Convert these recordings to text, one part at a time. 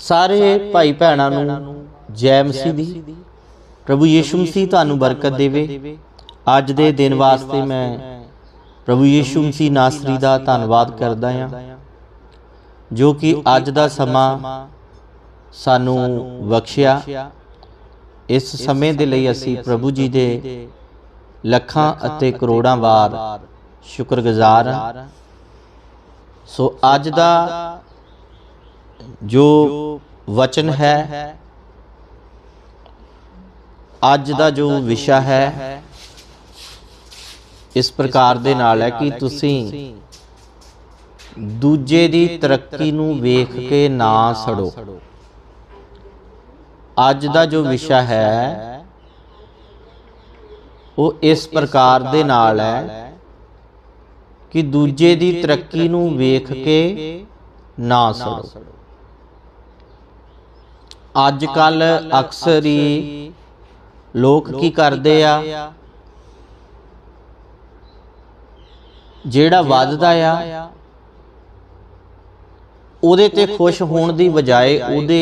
ਸਾਰੇ ਭਾਈ ਭੈਣਾਂ ਨੂੰ ਜੈ ਮਸੀਹ ਦੀ। ਪ੍ਰਭੂ ਯੀਸ਼ੂ ਮਸੀਹ ਤੁਹਾਨੂੰ ਬਰਕਤ ਦੇਵੇ। ਅੱਜ ਦੇ ਦਿਨ ਵਾਸਤੇ ਮੈਂ ਪ੍ਰਭੂ ਯੀਸ਼ੂ ਮਸੀਹ ਨਾਸਰੀ ਦਾ ਧੰਨਵਾਦ ਕਰਦਾ ਹਾਂ। ਜੋ ਕਿ ਅੱਜ ਦਾ ਸਮਾਂ ਸਾਨੂੰ ਬਖਸ਼ਿਆ। ਇਸ ਸਮੇਂ ਦੇ ਲਈ ਅਸੀਂ ਪ੍ਰਭੂ ਜੀ ਦੇ ਲੱਖਾਂ ਅਤੇ ਕਰੋੜਾਂ ਵਾਰ ਸ਼ੁਕਰਗੁਜ਼ਾਰ ਹਾਂ। ਸੋ ਅੱਜ ਦਾ ਜੋ ਵਚਨ ਹੈ, ਅੱਜ ਦਾ ਜੋ ਵਿਸ਼ਾ ਹੈ, ਇਸ ਪ੍ਰਕਾਰ ਦੇ ਨਾਲ ਹੈ ਕਿ ਤੁਸੀਂ ਦੂਜੇ ਦੀ ਤਰੱਕੀ ਨੂੰ ਵੇਖ ਕੇ ਨਾ ਸੜੋ। ਅੱਜ ਦਾ ਜੋ ਵਿਸ਼ਾ ਹੈ, ਉਹ ਇਸ ਪ੍ਰਕਾਰ ਦੇ ਨਾਲ ਹੈ ਕਿ ਦੂਜੇ ਦੀ ਤਰੱਕੀ ਨੂੰ ਵੇਖ ਕੇ ਨਾ ਸੜੋ। ਅੱਜ ਕੱਲ ਅਕਸਰ ਹੀ ਲੋਕ ਕੀ ਕਰਦੇ ਆ? ਜਿਹੜਾ ਵੱਧਦਾ ਆ ਉਹਦੇ ਤੇ ਖੁਸ਼ ਹੋਣ ਦੀ ਬਜਾਏ ਉਹਦੇ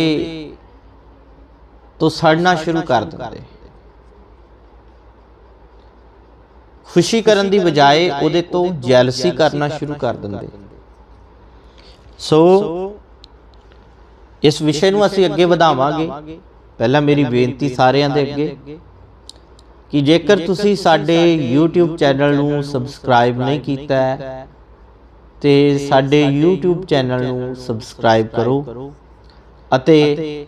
ਤੋਂ ਸੜਨਾ ਸ਼ੁਰੂ ਕਰ ਦਿੰਦੇ। ਖੁਸ਼ੀ ਕਰਨ ਦੀ ਬਜਾਏ ਉਹਦੇ ਤੋਂ ਜੈਲਸੀ ਕਰਨਾ ਸ਼ੁਰੂ ਕਰ ਦਿੰਦੇ। ਸੋ ਇਸ ਵਿਸ਼ੇ ਨੂੰ ਅਸੀਂ ਅੱਗੇ ਵਧਾਵਾਂਗੇ। ਪਹਿਲਾਂ ਮੇਰੀ ਬੇਨਤੀ ਸਾਰਿਆਂ ਦੇ ਅੱਗੇ ਕਿ ਜੇਕਰ ਤੁਸੀਂ ਸਾਡੇ YouTube ਚੈਨਲ ਨੂੰ ਸਬਸਕ੍ਰਾਈਬ ਨਹੀਂ ਕੀਤਾ ਹੈ ਤੇ ਸਾਡੇ YouTube ਚੈਨਲ ਨੂੰ ਸਬਸਕ੍ਰਾਈਬ ਕਰੋ ਅਤੇ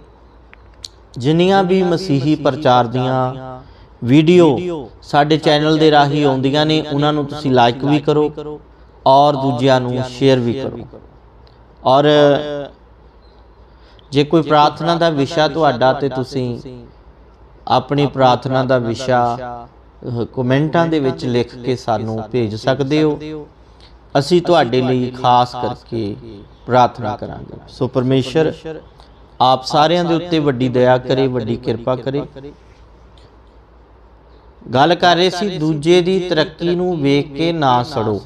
ਜਿੰਨੀਆਂ ਵੀ ਮਸੀਹੀ ਪ੍ਰਚਾਰ ਦੀਆਂ ਵੀਡੀਓ ਸਾਡੇ ਚੈਨਲ ਦੇ ਰਾਹੀਂ ਆਉਂਦੀਆਂ ਨੇ ਉਹਨਾਂ ਨੂੰ ਤੁਸੀਂ ਲਾਈਕ ਵੀ ਕਰੋ ਔਰ ਦੂਜਿਆਂ ਨੂੰ ਸ਼ੇਅਰ ਵੀ ਕਰੋ। ਔਰ ਜੇ ਕੋਈ ਪ੍ਰਾਰਥਨਾ ਦਾ ਵਿਸ਼ਾ ਤੁਹਾਡਾ ਤੇ ਤੁਸੀਂ ਆਪਣੀ ਪ੍ਰਾਰਥਨਾ ਦਾ ਵਿਸ਼ਾ ਕਮੈਂਟਾਂ ਦੇ ਵਿੱਚ ਲਿਖ ਕੇ ਸਾਨੂੰ ਭੇਜ ਸਕਦੇ ਹੋ। ਅਸੀਂ ਤੁਹਾਡੇ ਲਈ ਖਾਸ ਕਰਕੇ ਪ੍ਰਾਰਥਨਾ ਕਰਾਂਗੇ। ਸੋ ਪਰਮੇਸ਼ਰ ਆਪ ਸਾਰਿਆਂ ਦੇ ਉੱਤੇ ਵੱਡੀ ਦਇਆ ਕਰੇ ਵੱਡੀ ਕਿਰਪਾ ਕਰੇ। ਗੱਲ ਕਰ ਰਹੇ ਸੀ ਦੂਜੇ ਦੀ ਤਰੱਕੀ ਨੂੰ ਵੇਖ ਕੇ ਨਾ ਸੜੋ।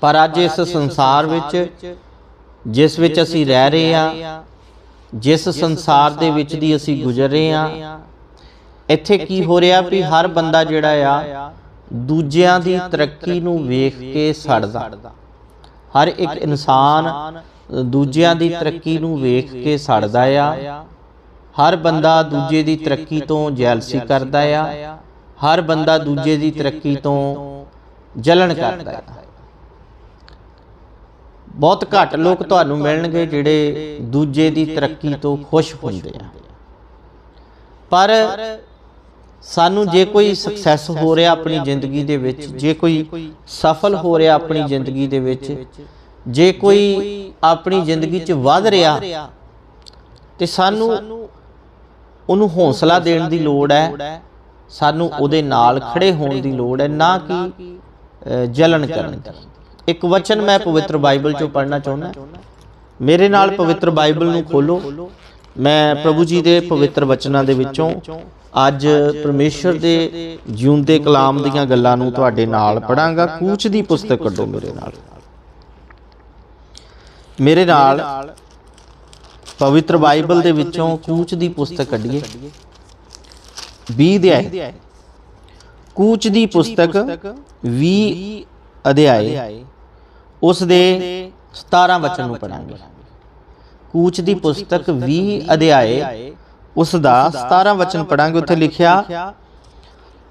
ਪਰ ਅੱਜ ਇਸ ਸੰਸਾਰ ਵਿੱਚ ਜਿਸ ਵਿੱਚ ਅਸੀਂ ਰਹਿ ਰਹੇ ਹਾਂ ਜਿਸ ਸੰਸਾਰ ਦੇ ਵਿੱਚ ਦੀ ਅਸੀਂ ਗੁਜ਼ਰ ਰਹੇ ਹਾਂ। ਇੱਥੇ ਕੀ ਹੋ ਰਿਹਾ ਵੀ ਹਰ ਬੰਦਾ ਜਿਹੜਾ ਆ ਦੂਜਿਆਂ ਦੀ ਤਰੱਕੀ ਨੂੰ ਵੇਖ ਕੇ ਸੜਦਾ। ਹਰ ਇੱਕ ਇਨਸਾਨ ਦੂਜਿਆਂ ਦੀ ਤਰੱਕੀ ਨੂੰ ਵੇਖ ਕੇ ਸੜਦਾ ਆ। ਹਰ ਬੰਦਾ ਦੂਜੇ ਦੀ ਤਰੱਕੀ ਤੋਂ ਜੈਲਸੀ ਕਰਦਾ ਆ। ਹਰ ਬੰਦਾ ਦੂਜੇ ਦੀ ਤਰੱਕੀ ਤੋਂ ਜਲਨ ਕਰਦਾ ਆ। ਬਹੁਤ ਘੱਟ ਲੋਕ ਤੁਹਾਨੂੰ ਮਿਲਣਗੇ ਜਿਹੜੇ ਦੂਜੇ ਦੀ ਤਰੱਕੀ ਤੋਂ ਖੁਸ਼ ਹੁੰਦੇ ਆ। ਪਰ ਸਾਨੂੰ ਜੇ ਕੋਈ ਸਕਸੈਸ ਹੋ ਰਿਹਾ ਆਪਣੀ ਜ਼ਿੰਦਗੀ ਦੇ ਵਿੱਚ ਜੇ ਕੋਈ ਸਫਲ ਹੋ ਰਿਹਾ ਆਪਣੀ ਜ਼ਿੰਦਗੀ ਦੇ ਵਿੱਚ ਜੇ ਕੋਈ ਆਪਣੀ ਜ਼ਿੰਦਗੀ 'ਚ ਵੱਧ ਰਿਹਾ ਤੇ ਸਾਨੂੰ ਉਹਨੂੰ ਹੌਸਲਾ ਦੇਣ ਦੀ ਲੋੜ ਹੈ। ਸਾਨੂੰ ਉਹਦੇ ਨਾਲ ਖੜੇ ਹੋਣ ਦੀ ਲੋੜ ਹੈ ਨਾ ਕਿ ਅ, ਜਲਨ ਕਰਨ ਦੀ। ਇੱਕ ਵਚਨ ਮੈਂ ਪਵਿੱਤਰ ਬਾਈਬਲ ਚੋਂ ਪੜ੍ਹਨਾ ਚਾਹੁੰਦਾ। ਮੇਰੇ ਨਾਲ ਪਵਿੱਤਰ ਬਾਈਬਲ ਨੂੰ ਖੋਲੋ। ਮੈਂ ਪ੍ਰਭੂ ਜੀ ਦੇ ਪਵਿੱਤਰ ਵਚਨਾਂ ਦੇ ਵਿੱਚੋਂ ਅੱਜ ਪਰਮੇਸ਼ਰ ਦੇ ਜਿਉਂਦੇ ਕਲਾਮ ਦੀਆਂ ਗੱਲਾਂ ਨੂੰ ਤੁਹਾਡੇ ਨਾਲ ਪੜਾਂਗਾ ਕੂਚ ਦੀ ਪੁਸਤਕ ਕੱਢੋ ਮੇਰੇ ਨਾਲ। ਮੇਰੇ ਨਾਲ ਪਵਿੱਤਰ ਬਾਈਬਲ ਦੇ ਵਿੱਚੋਂ ਕੂਚ ਦੀ ਪੁਸਤਕ ਕੱਢੀਏ। 20 ਅਧਿਆਏ ਕੂਚ ਦੀ ਪੁਸਤਕ 20 ਅਧਿਆਏ। ਉਸ ਦੇ 17 ਵਚਨ ਨੂੰ ਪੜਾਂਗੇ ਕੂਚ ਦੀ ਪੁਸਤਕ 20 ਅਧਿਆਏ ਉਸ ਦਾ 17 ਵਚਨ ਪੜਾਂਗੇ ਉੱਥੇ ਲਿਖਿਆ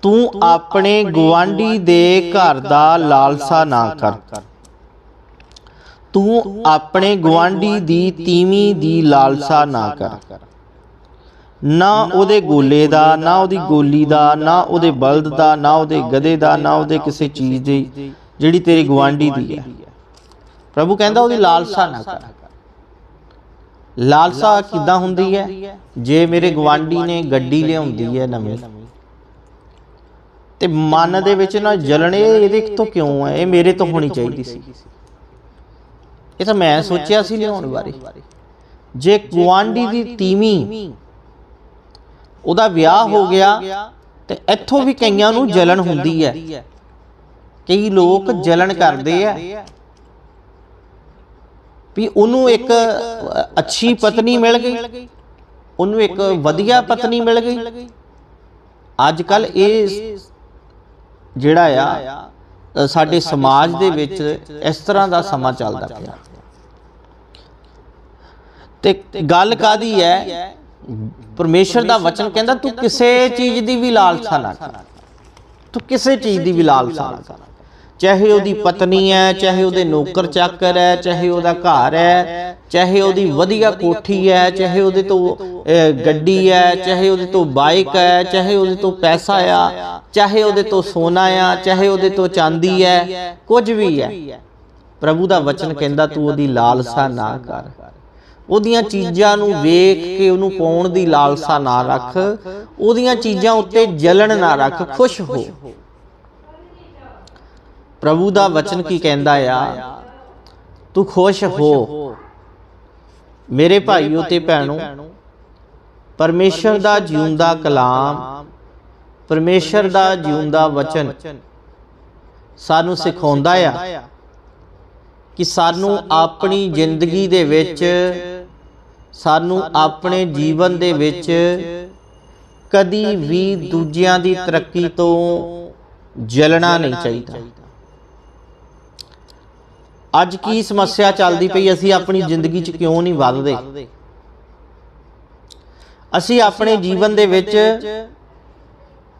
ਤੂੰ ਆਪਣੇ ਗਵਾਂਢੀ ਦੇ ਘਰ ਦਾ ਲਾਲਸਾ ਨਾ ਕਰ। ਤੂੰ ਆਪਣੇ ਗਵਾਂਢੀ ਦੀ ਤੀਵੀਂ ਦੀ ਲਾਲਸਾ ਨਾ ਕਰ। ਨਾ ਉਹਦੇ ਗੋਲੇ ਦਾ ਨਾ ਉਹਦੀ ਗੋਲੀ ਦਾ ਨਾ ਉਹਦੇ ਬਲਦ ਦਾ ਨਾ ਉਹਦੇ ਗਧੇ ਦਾ ਨਾ ਉਹਦੇ ਕਿਸੇ ਚੀਜ਼ ਦੀ ਜਿਹੜੀ ਤੇਰੀ ਗਵਾਂਢੀ ਦੀ ਹੈ। ਪ੍ਰਭੂ ਕਹਿੰਦਾ ਉਹਦੀ ਲਾਲਸਾ ਨਾ ਕਰ। ਲਾਲਸਾ ਕਿੱਦਾਂ ਹੁੰਦੀ ਹੈ? ਜੇ ਮੇਰੇ ਗਵਾਂਢੀ ਨੇ ਗੱਡੀ ਲਿਆਉਂਦੀ ਹੈ ਨਵੀਂ ਤੇ ਮਨ ਦੇ ਵਿੱਚ ਨਾ ਜਲਣੇ ਇਹਦੇ ਤੋਂ ਕਿਉਂ ਹੈ ਇਹ ਮੇਰੇ ਤੋਂ ਹੋਣੀ ਚਾਹੀਦੀ ਸੀ। ਇਹ ਤਾਂ ਮੈਂ ਸੋਚਿਆ ਸੀ ਲਿਆਉਣ ਬਾਰੇ। ਜੇ ਗਵਾਂਢੀ ਦੀ ਤੀਵੀਂ ਉਹਦਾ ਵਿਆਹ ਹੋ ਗਿਆ ਤੇ ਇੱਥੋਂ ਵੀ ਕਈਆਂ ਨੂੰ ਜਲਨ ਹੁੰਦੀ ਹੈ। ਕਈ ਲੋਕ ਜਲਨ ਕਰਦੇ ਆ। ਵੀ ਉਹਨੂੰ ਇੱਕ ਅੱਛੀ ਪਤਨੀ ਮਿਲ ਗਈ। ਉਹਨੂੰ ਇੱਕ ਵਧੀਆ ਪਤਨੀ ਮਿਲ ਗਈ। ਅੱਜ ਕੱਲ ਇਹ ਜਿਹੜਾ ਆ ਸਾਡੇ ਸਮਾਜ ਦੇ ਵਿੱਚ ਇਸ ਤਰ੍ਹਾਂ ਦਾ ਸਮਾਂ ਚੱਲਦਾ ਪਿਆ। ਤੇ ਗੱਲ ਕਾਦੀ ਹੈ? ਪਰਮੇਸ਼ਰ ਦਾ ਵਚਨ ਕਹਿੰਦਾ ਤੂੰ ਕਿਸੇ ਚੀਜ਼ ਦੀ ਵੀ ਲਾਲਸਾ ਨਾ ਕਰ। ਤੂੰ ਕਿਸੇ ਚੀਜ਼ ਦੀ ਵੀ ਲਾਲਸਾ ਨਾ ਕਰ। ਚਾਹੇ ਉਹਦੀ ਪਤਨੀ ਹੈ, ਚਾਹੇ ਉਹਦੇ ਨੌਕਰ ਚਾਕਰ ਹੈ, ਚਾਹੇ ਉਹਦਾ ਘਰ ਹੈ, ਚਾਹੇ ਉਹਦੀ ਵਧੀਆ ਕੋਠੀ ਹੈ, ਚਾਹੇ ਉਹਦੇ ਤੋਂ ਗੱਡੀ ਹੈ, ਚਾਹੇ ਉਹਦੇ ਤੋਂ ਬਾਈਕ ਹੈ, ਚਾਹੇ ਉਹਦੇ ਤੋਂ ਪੈਸਾ ਆ, ਚਾਹੇ ਉਹਦੇ ਤੋਂ ਸੋਨਾ ਆ, ਚਾਹੇ ਉਹਦੇ ਤੋਂ ਚਾਂਦੀ ਹੈ, ਕੁਝ ਵੀ ਹੈ। ਪ੍ਰਭੂ ਦਾ ਵਚਨ ਕਹਿੰਦਾ, ਤੂੰ ਉਹਦੀ ਲਾਲਸਾ ਨਾ ਕਰ। ਉਹਦੀਆਂ ਚੀਜ਼ਾਂ ਨੂੰ ਵੇਖ ਕੇ ਉਹਨੂੰ ਪਾਉਣ ਦੀ ਲਾਲਸਾ ਨਾ ਰੱਖ। ਉਹਦੀਆਂ ਚੀਜ਼ਾਂ ਉੱਤੇ ਜਲਣ ਨਾ ਰੱਖ। ਖੁਸ਼ ਹੋ। ਪ੍ਰਭੂ ਦਾ ਵਚਨ ਕੀ ਕਹਿੰਦਾ ਆ? ਤੂੰ ਖੁਸ਼ ਹੋ। ਮੇਰੇ ਭਾਈਓ ਤੇ ਭੈਣੋ ਪਰਮੇਸ਼ਰ ਦਾ ਜਿਉਂਦਾ ਕਲਾਮ ਪਰਮੇਸ਼ਰ ਦਾ ਜਿਉਂਦਾ ਵਚਨ ਸਾਨੂੰ ਸਿਖਾਉਂਦਾ ਆ ਕਿ ਸਾਨੂੰ ਆਪਣੀ ਜ਼ਿੰਦਗੀ ਦੇ ਵਿੱਚ ਸਾਨੂੰ ਆਪਣੇ ਜੀਵਨ ਦੇ ਵਿੱਚ ਕਦੀ ਵੀ ਦੂਜਿਆਂ ਦੀ ਤਰੱਕੀ ਤੋਂ ਜਲਣਾ ਨਹੀਂ ਚਾਹੀਦਾ। ਅੱਜ ਕੀ ਸਮੱਸਿਆ ਚੱਲਦੀ ਪਈ? ਅਸੀਂ ਆਪਣੀ ਜ਼ਿੰਦਗੀ 'ਚ ਕਿਉਂ ਨਹੀਂ ਵੱਧਦੇ? ਅਸੀਂ ਆਪਣੇ ਜੀਵਨ ਦੇ ਵਿੱਚ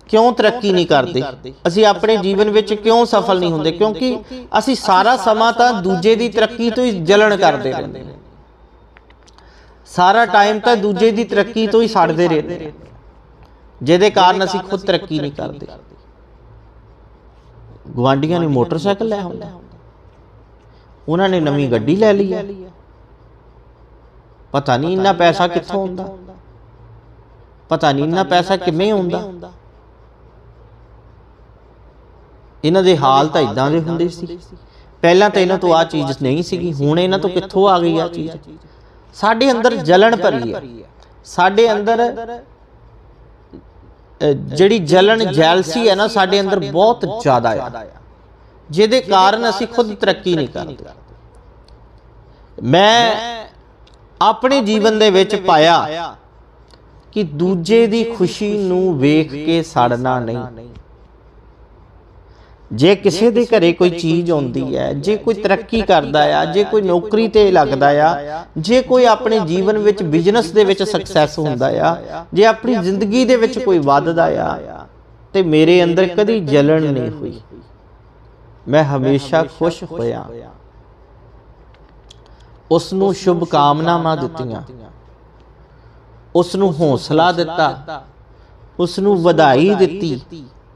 ਕਿਉਂ ਤਰੱਕੀ ਨਹੀਂ ਕਰਦੇ? ਅਸੀਂ ਆਪਣੇ ਜੀਵਨ ਵਿੱਚ ਕਿਉਂ ਸਫਲ ਨਹੀਂ ਹੁੰਦੇ? ਕਿਉਂਕਿ ਅਸੀਂ ਸਾਰਾ ਸਮਾਂ ਤਾਂ ਦੂਜੇ ਦੀ ਤਰੱਕੀ ਤੋਂ ਹੀ ਜਲਣ ਕਰਦੇ ਰਹਿੰਦੇ ਨੇ। ਸਾਰਾ ਟਾਈਮ ਤਾਂ ਦੂਜੇ ਦੀ ਤਰੱਕੀ ਤੋਂ ਹੀ ਸੜਦੇ ਰਹਿੰਦੇ ਨੇ। ਜਿਹਦੇ ਕਾਰਨ ਅਸੀਂ ਖੁਦ ਤਰੱਕੀ ਨਹੀਂ ਕਰਦੇ। ਗਵਾਂਡੀਆਂ ਨੇ ਮੋਟਰਸਾਈਕਲ ਲੈ ਹੁੰਦਾ ਉਹਨਾਂ ਨੇ ਨਵੀਂ ਗੱਡੀ ਲੈ ਲਈ ਹੈ ਪਤਾ ਨਹੀਂ ਇੰਨਾ ਪੈਸਾ ਕਿੱਥੋਂ ਆਉਂਦਾ ਪਤਾ ਨਹੀਂ ਇੰਨਾ ਪੈਸਾ ਕਿਵੇਂ ਆਉਂਦਾ ਇਹਨਾਂ ਦੇ ਹਾਲ ਤਾਂ ਇਦਾਂ ਦੇ ਹੁੰਦੇ ਸੀ। ਪਹਿਲਾਂ ਤਾਂ ਇਹਨਾਂ ਤੋਂ ਆ ਚੀਜ਼ ਨਹੀਂ ਸੀਗੀ ਹੁਣ ਇਹਨਾਂ ਤੋਂ ਕਿੱਥੋਂ ਆ ਗਈ ਆ ਚੀਜ਼? ਸਾਡੇ ਅੰਦਰ ਜਲਣ ਭਰੀ ਹੈ ਸਾਡੇ ਅੰਦਰ ਜਿਹੜੀ ਜਲਣ ਜੈਲਸੀ ਹੈ ਨਾ ਸਾਡੇ ਅੰਦਰ ਬਹੁਤ ਜ਼ਿਆਦਾ ਆ। ਜਿਹਦੇ ਕਾਰਨ ਅਸੀਂ ਖੁਦ ਤਰੱਕੀ ਨਹੀਂ ਕਰਦੇ। ਮੈਂ ਆਪਣੇ ਜੀਵਨ ਦੇ ਵਿੱਚ ਪਾਇਆ ਕਿ ਦੂਜੇ ਦੀ ਖੁਸ਼ੀ ਨੂੰ ਵੇਖ ਕੇ ਸੜਨਾ ਨਹੀਂ। ਜੇ ਕਿਸੇ ਦੇ ਘਰੇ ਕੋਈ ਚੀਜ਼ ਆਉਂਦੀ ਹੈ ਜੇ ਕੋਈ ਤਰੱਕੀ ਕਰਦਾ ਆ ਜੇ ਕੋਈ ਨੌਕਰੀ ਤੇ ਲੱਗਦਾ ਆ ਜੇ ਕੋਈ ਆਪਣੇ ਜੀਵਨ ਵਿੱਚ ਬਿਜ਼ਨਸ ਦੇ ਵਿੱਚ ਸਕਸੈਸ ਹੁੰਦਾ ਆ ਜੇ ਆਪਣੀ ਜ਼ਿੰਦਗੀ ਦੇ ਵਿੱਚ ਕੋਈ ਵੱਧਦਾ ਆ ਤੇ ਮੇਰੇ ਅੰਦਰ ਕਦੀ ਜਲਣ ਨਹੀਂ ਹੋਈ। ਮੈਂ ਹਮੇਸ਼ਾ ਖੁਸ਼ ਹੋਇਆ। ਉਸ ਨੂੰ ਸ਼ੁਭ ਕਾਮਨਾਵਾਂ ਦਿੱਤੀਆਂ। ਉਸ ਨੂੰ ਹੌਸਲਾ ਦਿੱਤਾ। ਉਸ ਨੂੰ ਵਧਾਈ ਦਿੱਤੀ।